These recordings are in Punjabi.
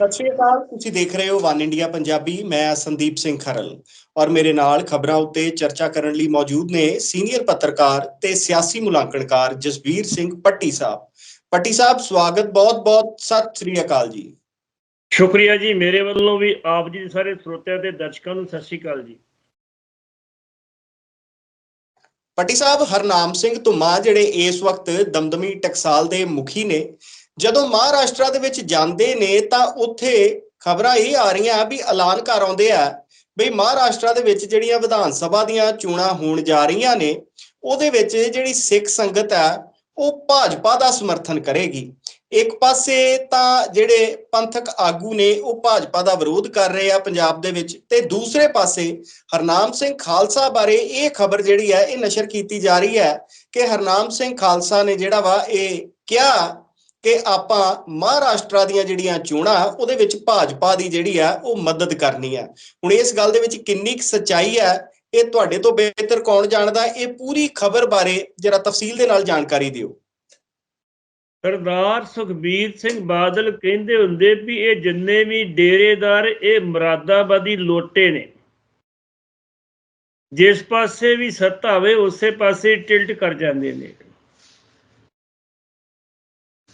ਸਤਿ ਸ਼੍ਰੀ ਅਕਾਲ। ਤੁਸੀਂ ਦੇਖ ਰਹੇ ਹੋ ਵਨ ਇੰਡੀਆ ਪੰਜਾਬੀ। ਮੈਂ ਸੰਦੀਪ ਸਿੰਘ ਖਰਲ ਔਰ ਮੇਰੇ ਨਾਲ ਖਬਰਾਂ ਉੱਤੇ ਚਰਚਾ ਕਰਨ ਲਈ ਮੌਜੂਦ ਨੇ ਸੀਨੀਅਰ ਪੱਤਰਕਾਰ ਤੇ ਸਿਆਸੀ ਮੁਲਾਂਕਣਕਾਰ ਜਸਵੀਰ ਸਿੰਘ ਪੱਟੀ ਸਾਹਿਬ। ਪੱਟੀ ਸਾਹਿਬ ਸਵਾਗਤ ਬਹੁਤ-ਬਹੁਤ ਸਤਿ ਸ਼੍ਰੀ ਅਕਾਲ ਜੀ। ਸ਼ੁਕਰੀਆ ਜੀ। ਮੇਰੇ ਵੱਲੋਂ ਵੀ ਆਪ ਜੀ ਦੇ ਸਾਰੇ ਸਰੋਤਿਆਂ ਤੇ ਦਰਸ਼ਕਾਂ ਨੂੰ ਸਤਿ ਸ਼੍ਰੀ ਅਕਾਲ ਜੀ। ਪੱਟੀ ਸਾਹਿਬ ਹਰਨਾਮ ਸਿੰਘ ਧੁੰਮਾ ਜਿਹੜੇ ਇਸ ਵਕਤ ਦਮਦਮੀ ਟਕਸਾਲ ਦੇ ਮੁਖੀ ਨੇ ਜਦੋਂ ਮਹਾਰਾਸ਼ਟਰ ਦੇ ਵਿੱਚ ਜਾਂਦੇ ਨੇ ਤਾਂ ਉੱਥੇ ਖਬਰਾਂ ਇਹ ਆ ਰਹੀਆਂ ਵੀ ਐਲਾਨ ਕਰ ਆਉਂਦੇ ਆ ਵੀ ਮਹਾਰਾਸ਼ਟਰ ਦੇ ਵਿੱਚ ਜਿਹੜੀਆਂ ਵਿਧਾਨ ਸਭਾ ਦੀਆਂ ਚੋਣਾਂ ਹੋਣ ਜਾ ਰਹੀਆਂ ਨੇ, ਉਹਦੇ ਵਿੱਚ ਜਿਹੜੀ ਸਿੱਖ ਸੰਗਤ ਹੈ ਉਹ ਭਾਜਪਾ ਦਾ ਸਮਰਥਨ ਕਰੇਗੀ। ਇੱਕ ਪਾਸੇ ਤਾਂ ਜਿਹੜੇ ਪੰਥਕ ਆਗੂ ਨੇ, ਉਹ ਭਾਜਪਾ ਦਾ ਵਿਰੋਧ ਕਰ ਰਹੇ ਆ ਪੰਜਾਬ ਦੇ ਵਿੱਚ ਤੇ ਦੂਸਰੇ ਪਾਸੇ ਹਰਨਾਮ ਸਿੰਘ ਖਾਲਸਾ ਬਾਰੇ ਇਹ ਖਬਰ ਜਿਹੜੀ ਹੈ ਇਹ ਨਸ਼ਰ ਕੀਤੀ ਜਾ ਰਹੀ ਹੈ ਕਿ ਹਰਨਾਮ ਸਿੰਘ ਖਾਲਸਾ ਨੇ ਜਿਹੜਾ ਵਾ ਇਹ ਕਿਹਾ ਕਿ ਆਪਾਂ ਮਹਾਰਾਸ਼ਟਰ ਦੀਆਂ ਜਿਹੜੀਆਂ ਚੋਣਾਂ, ਉਹਦੇ ਵਿੱਚ ਭਾਜਪਾ ਦੀ ਜਿਹੜੀ ਆ, ਉਹ ਮਦਦ ਕਰਨੀ ਹੈ ਹੁਣ ਇਸ ਗੱਲ ਦੇ ਵਿੱਚ ਕਿੰਨੀ ਕੁ ਸੱਚਾਈ ਹੈ ਇਹ ਤੁਹਾਡੇ ਤੋਂ ਬਿਹਤਰ ਕੌਣ ਜਾਣਦਾ? ਇਹ ਪੂਰੀ ਖਬਰ ਬਾਰੇ ਜਰਾ ਤਫਸੀਲ ਦੇ ਨਾਲ ਜਾਣਕਾਰੀ ਦਿਓ। ਸਰਦਾਰ ਸੁਖਬੀਰ ਸਿੰਘ ਬਾਦਲ ਕਹਿੰਦੇ ਹੁੰਦੇ ਵੀ ਇਹ ਜਿੰਨੇ ਵੀ ਡੇਰੇਦਾਰ, ਇਹ ਮਰਾਦਾਬਾਦੀ ਲੋਟੇ ਨੇ। ਜਿਸ ਪਾਸੇ ਵੀ ਸੱਤਾ ਹੋਵੇ, ਉਸੇ ਪਾਸੇ ਟਿਲਟ ਕਰ ਜਾਂਦੇ ਨੇ।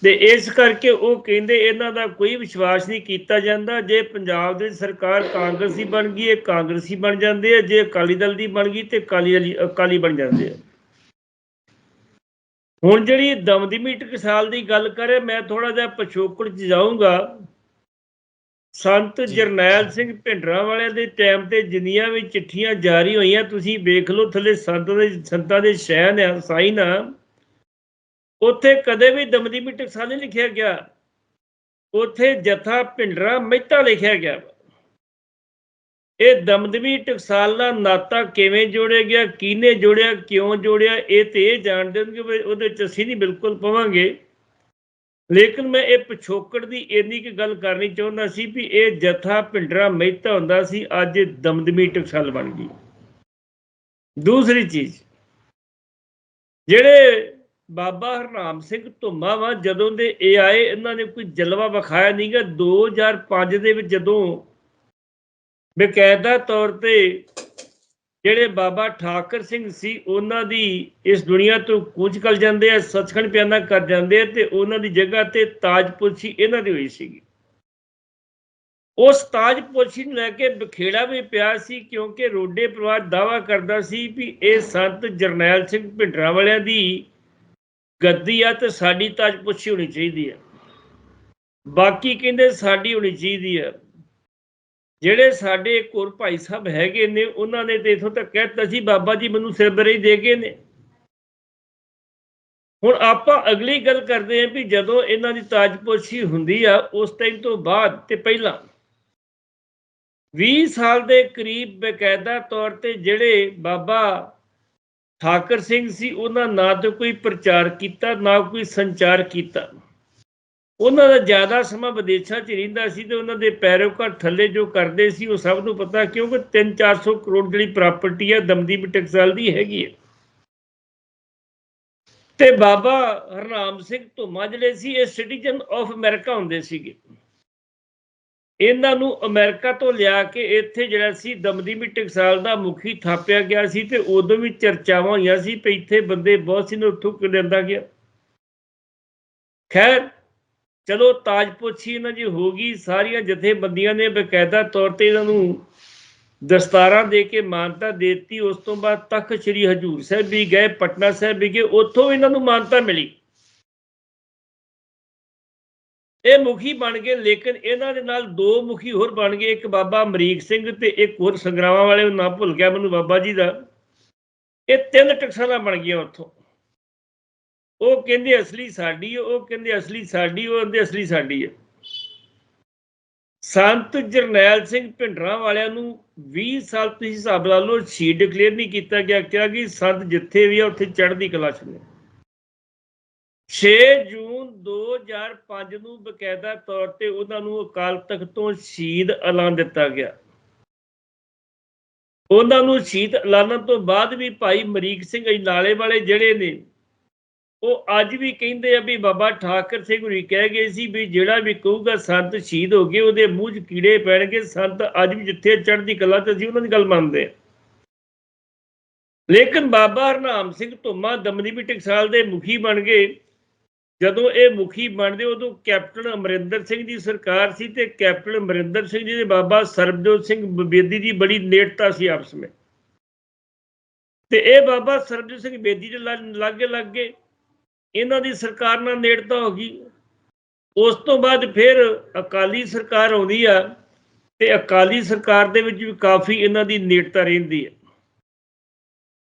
ਤੇ ਇਸ ਕਰਕੇ ਉਹ ਕਹਿੰਦੇ ਇਹਨਾਂ ਦਾ ਕੋਈ ਵਿਸ਼ਵਾਸ ਨਹੀਂ ਕੀਤਾ ਜਾਂਦਾ। ਜੇ ਪੰਜਾਬ ਦੇ ਸਰਕਾਰ ਕਾਂਗਰਸੀ ਬਣ ਗਈ ਇਹ ਕਾਂਗਰਸੀ ਬਣ ਜਾਂਦੇ ਆ। ਜੇ ਅਕਾਲੀ ਦਲ ਦੀ ਬਣ ਗਈ ਤੇ ਅਕਾਲੀ ਅਕਾਲੀ ਬਣ ਜਾਂਦੇ ਆ। ਹੁਣ ਜਿਹੜੀ ਦਮਦਮੀ ਟਕਸਾਲ ਦੀ ਗੱਲ ਕਰੇ ਮੈਂ ਥੋੜਾ ਜਿਹਾ ਪਿਛੋਕੜ ਚ ਜਾਊਂਗਾ। ਸੰਤ। ਜਰਨੈਲ ਸਿੰਘ ਭਿੰਡਰਾਂ ਵਾਲਿਆਂ ਦੇ ਟਾਈਮ ਤੇ ਜਿੰਨੀਆਂ ਵੀ ਚਿੱਠੀਆਂ ਜਾਰੀ ਹੋਈਆਂ ਤੁਸੀਂ ਵੇਖ ਲਓ ਥੱਲੇ ਸੰਤ ਦੇ ਸੰਤਾਂ ਦੇ ਸ਼ਹਿਨ ਆ ਸਾਈਨ ਆ। ਉੱਥੇ ਕਦੇ ਵੀ ਦਮਦਮੀ ਟਕਸਾਲ ਨਹੀਂ ਲਿਖਿਆ ਗਿਆ। ਉੱਥੇ ਜਥਾ ਭਿੰਡਰਾਂ ਮਹਿਤਾ ਲਿਖਿਆ ਗਿਆ। ਇਹ ਦਮਦਮੀ ਟਕਸਾਲ ਦਾ ਨਾਤਾ ਕਿਵੇਂ ਜੋੜਿਆ ਗਿਆ, ਕਿਹਨੇ ਜੋੜਿਆ, ਕਿਉਂ ਜੋੜਿਆ, ਇਹ ਤੇ ਇਹ ਜਾਣਦੇ ਹੋ ਕਿ ਉਹਦੇ ਚ ਅਸੀਂ ਨਹੀਂ ਬਿਲਕੁਲ ਪਵਾਂਗੇ। ਲੇਕਿਨ ਮੈਂ ਇਹ ਪਿਛੋਕੜ ਦੀ ਇੰਨੀ ਕੁ ਗੱਲ ਕਰਨੀ ਚਾਹੁੰਦਾ ਸੀ ਵੀ ਇਹ ਜਥਾ ਭਿੰਡਰਾ ਮਹਿਤਾ ਹੁੰਦਾ ਸੀ, ਅੱਜ ਦਮਦਮੀ ਟਕਸਾਲ ਬਣ ਗਈ। ਦੂਸਰੀ ਚੀਜ਼, ਜਿਹੜੇ ਬਾਬਾ ਹਰਨਾਮ ਸਿੰਘ ਧੁੰਮਾ ਵਾ, ਜਦੋਂ ਦੇ ਇਹ ਆਏ, ਇਹਨਾਂ ਨੇ ਕੋਈ ਜਲਵਾ ਵਿਖਾਇਆ ਨਹੀਂਗਾ 2005 ਦੇ ਵਿੱਚ ਜਦੋਂ ਬਕਾਇਦਾ ਤੌਰ ਤੇ ਜਿਹੜੇ ਬਾਬਾ ਠਾਕਰ ਸਿੰਘ ਸੀ, ਉਹਨਾਂ ਦੀ ਇਸ ਦੁਨੀਆ ਤੋਂ ਕੂਚ ਕਰ ਜਾਂਦੇ ਆ, ਸੱਚਖੰਡ ਪਿਆਨਾ ਕਰ ਜਾਂਦੇ ਆ ਤੇ ਉਹਨਾਂ ਦੀ ਜਗ੍ਹਾ ਤੇ ਤਾਜਪੁਰਸ਼ੀ ਇਹਨਾਂ ਦੀ ਹੋਈ ਸੀਗੀ। ਉਸ ਤਾਜਪੁਰਸ਼ੀ ਨੂੰ ਲੈ ਕੇ ਬਖੇੜਾ ਵੀ ਪਿਆ ਸੀ, ਕਿਉਂਕਿ ਰੋਡੇ ਪਰਿਵਾਰ ਦਾਵਾ ਕਰਦਾ ਸੀ ਵੀ ਇਹ ਸੰਤ ਜਰਨੈਲ ਸਿੰਘ ਭਿੰਡਰਾਂ ਵਾਲਿਆਂ ਦੀ ਗੱਦੀ ਆ ਤੇ ਸਾਡੀ ਤਾਜਪੁਰਸ਼ੀ ਹੋਣੀ ਚਾਹੀਦੀ ਆ। ਬਾਕੀ ਕਹਿੰਦੇ ਸਾਡੀ ਹੋਣੀ ਚਾਹੀਦੀ ਆ। ਜਿਹੜੇ ਸਾਡੇ ਇੱਕ ਭਾਈ ਸਾਹਿਬ ਹੈਗੇ ਨੇ, ਉਹਨਾਂ ਨੇ ਤੇ ਇਥੋਂ ਤੱਕ ਕਹਿਤਾ ਸੀ, ਬਾਬਾ ਜੀ ਮੈਨੂੰ ਸਿਰਬਰੀ ਦੇ ਗਏ ਨੇ। ਹੁਣ ਆਪਾਂ ਅਗਲੀ ਗੱਲ ਕਰਦੇ ਹਾਂ ਵੀ ਜਦੋਂ ਇਹਨਾਂ ਦੀ ਤਾਜਪੋਸ਼ੀ ਹੁੰਦੀ ਆ, ਉਸ ਟਾਈਮ ਤੋਂ ਬਾਅਦ ਤੇ ਪਹਿਲਾਂ। 20 ਸਾਲ ਦੇ ਕਰੀਬ ਬਕਾਇਦਾ ਤੌਰ ਤੇ ਜਿਹੜੇ ਬਾਬਾ ਠਾਕਰ ਸਿੰਘ ਸੀ, ਉਹਨਾਂ ਨਾ ਤਾਂ ਕੋਈ ਪ੍ਰਚਾਰ ਕੀਤਾ, ਨਾ ਕੋਈ ਸੰਚਾਰ ਕੀਤਾ। ਉਹਨਾਂ ਦਾ ਜ਼ਿਆਦਾ ਸਮਾਂ ਵਿਦੇਸ਼ਾਂ 'ਚ ਰਹਿੰਦਾ ਸੀ ਤੇ ਉਹਨਾਂ ਦੇ ਪੈਰੋਕਾਰ ਥੱਲੇ ਜੋ ਕਰਦੇ ਸੀ, ਉਹ ਸਭ ਨੂੰ ਪਤਾ ਕਿਉਂਕਿ 3-400 ਕਰੋੜ ਜਿਹੜੀ ਪ੍ਰਾਪਰਟੀ ਹੈ ਦਮਦੀਪ ਟੈਕਸਾਲ ਦੀ ਹੈਗੀ ਹੈ। ਤੇ ਬਾਬਾ ਹਰਨਾਮ ਸਿੰਘ ਧੁੰਮਾ ਜਿਹੜੇ ਸੀ, ਇਹ ਸਿਟੀਜ਼ਨ ਆਫ ਅਮਰੀਕਾ ਹੁੰਦੇ ਸੀਗੇ। ਇਹਨਾਂ ਨੂੰ ਅਮਰੀਕਾ ਤੋਂ ਲਿਆ ਕੇ ਇੱਥੇ ਜਿਹੜਾ ਸੀ ਦਮਦੀਮੀ ਟਕਸਾਲ ਦਾ ਮੁਖੀ ਥਾਪਿਆ ਗਿਆ ਸੀ ਤੇ ਉਦੋਂ ਵੀ ਚਰਚਾਵਾਂ ਹੋਈਆਂ ਸੀ ਕਿ ਇੱਥੇ ਬੰਦੇ ਬਹੁਤ ਸੀ ਨੂੰ ਉੱਥੋਂ ਲੈਂਦਾ ਗਿਆ। ਖੈਰ, ਚਲੋ ਤਾਜਪੋਛੀ ਇਹਨਾਂ ਦੀ ਹੋ ਗਈ। ਸਾਰੀਆਂ ਜਥੇਬੰਦੀਆਂ ਨੇ ਬਕਾਇਦਾ ਤੌਰ ਤੇ ਇਹਨਾਂ ਨੂੰ ਦਸਤਾਰਾਂ ਦੇ ਕੇ ਮਾਨਤਾ ਦਿੱਤੀ। ਉਸ ਤੋਂ ਬਾਅਦ ਤਖਤ ਸ੍ਰੀ ਹਜੂਰ ਸਾਹਿਬ ਵੀ ਗਏ, ਪਟਨਾ ਸਾਹਿਬ ਵੀ ਗਏ। ਉੱਥੋਂ ਇਹਨਾਂ ਨੂੰ ਮਾਨਤਾ ਮਿਲੀ। ਇਹ ਮੁਖੀ ਬਣ ਗਏ, ਲੇਕਿਨ ਇਹਨਾਂ ਦੇ ਨਾਲ ਦੋ ਮੁਖੀ ਹੋਰ ਬਣ ਗਏ, ਇੱਕ ਬਾਬਾ ਅਮਰੀਕ ਸਿੰਘ ਤੇ ਇੱਕ ਹੋਰ ਸੰਗਰਾਵਾਂ ਵਾਲੇ ਦਾ ਭੁੱਲ ਗਿਆ ਮੈਨੂੰ, ਬਾਬਾ ਜੀ ਦਾ। ਇਹ ਤਿੰਨ ਟਕਸਾਲਾਂ ਬਣ ਗਈਆਂ ਉੱਥੋਂ। ਉਹ ਕਹਿੰਦੇ ਅਸਲੀ ਸਾਡੀ ਉਹ ਕਹਿੰਦੇ ਅਸਲੀ ਸਾਡੀ, ਉਹ ਕਹਿੰਦੇ ਅਸਲੀ ਸਾਡੀ ਹੈ। ਸੰਤ ਜਰਨੈਲ ਸਿੰਘ ਭਿੰਡਰਾਂ ਵਾਲਿਆਂ ਨੂੰ 20 ਸਾਲ ਤੁਸੀਂ ਹਿਸਾਬ ਲਾ ਲਓ, ਸ਼ਹੀਦ ਡਿਕਲੇਅਰ ਨਹੀਂ ਕੀਤਾ ਗਿਆ, ਕਿਹਾ ਕਿ ਸੰਤ ਜਿੱਥੇ ਵੀ ਆ, ਉੱਥੇ ਚੜ੍ਹਦੀ ਕਲਾ ਚ ਨੇ। 6 ਜੂਨ 2005 ਨੂੰ ਬਕਾਇਦਾ ਤੌਰ ਤੇ ਉਹਨਾਂ ਨੂੰ ਅਕਾਲ ਤਖਤ ਤੋਂ ਸ਼ਹੀਦ ਐਲਾਨ ਦਿੱਤਾ ਗਿਆ। ਉਹਨਾਂ ਨੂੰ ਸ਼ਹੀਦ ਐਲਾਨਣ ਤੋਂ ਬਾਅਦ ਵੀ ਭਾਈ ਮਰੀਕ ਸਿੰਘ ਅਜਨਾਲੇ ਵਾਲੇ ਜਿਹੜੇ ਨੇ, ਉਹ ਅੱਜ ਵੀ ਕਹਿੰਦੇ ਆ ਵੀ ਬਾਬਾ ਠਾਕਰ ਸਿੰਘ ਹੁਰੀ ਕਹਿ ਗਏ ਸੀ ਵੀ ਜਿਹੜਾ ਵੀ ਕਹੂਗਾ ਸੰਤ ਸ਼ਹੀਦ ਹੋ ਗਏ, ਉਹਦੇ ਮੂੰਹ 'ਚ ਕੀੜੇ ਪੈਣਗੇ, ਸੰਤ ਅੱਜ ਵੀ ਜਿੱਥੇ ਚੜ੍ਹਦੀ ਕਲਾ ਤੇ ਅਸੀਂ ਉਹਨਾਂ ਦੀ ਗੱਲ ਮੰਨਦੇ ਆ ਲੇਕਿਨ ਬਾਬਾ ਹਰਨਾਮ ਸਿੰਘ ਧੁੰਮਾ ਵੀ ਟਕਸਾਲ ਦੇ ਮੁਖੀ ਬਣ ਗਏ। ਜਦੋਂ ਇਹ ਮੁਖੀ ਬਣਦੇ, ਉਦੋਂ ਕੈਪਟਨ ਅਮਰਿੰਦਰ ਸਿੰਘ ਦੀ ਸਰਕਾਰ ਸੀ ਤੇ ਕੈਪਟਨ ਅਮਰਿੰਦਰ ਸਿੰਘ ਜੀ ਦੇ ਬਾਬਾ ਸਰਬਜੋਤ ਸਿੰਘ ਬੇਦੀ ਦੀ ਬੜੀ ਨੇੜਤਾ ਸੀ ਆਪਸ ਵਿੱਚ। ਤੇ ਇਹ ਬਾਬਾ ਸਰਬਜੋਤ ਸਿੰਘ ਬੇਦੀ ਦੇ ਲਾ- ਲਾਗੇ ਲੱਗੇ ਇਹਨਾਂ ਦੀ ਸਰਕਾਰ ਨਾਲ ਨੇੜਤਾ ਹੋ ਗਈ। ਉਸ ਤੋਂ ਬਾਅਦ ਫਿਰ ਅਕਾਲੀ ਸਰਕਾਰ ਆਉਂਦੀ ਆ ਤੇ ਅਕਾਲੀ ਸਰਕਾਰ ਦੇ ਵਿੱਚ ਵੀ ਕਾਫੀ ਇਹਨਾਂ ਦੀ ਨੇੜਤਾ ਰਹਿੰਦੀ ਹੈ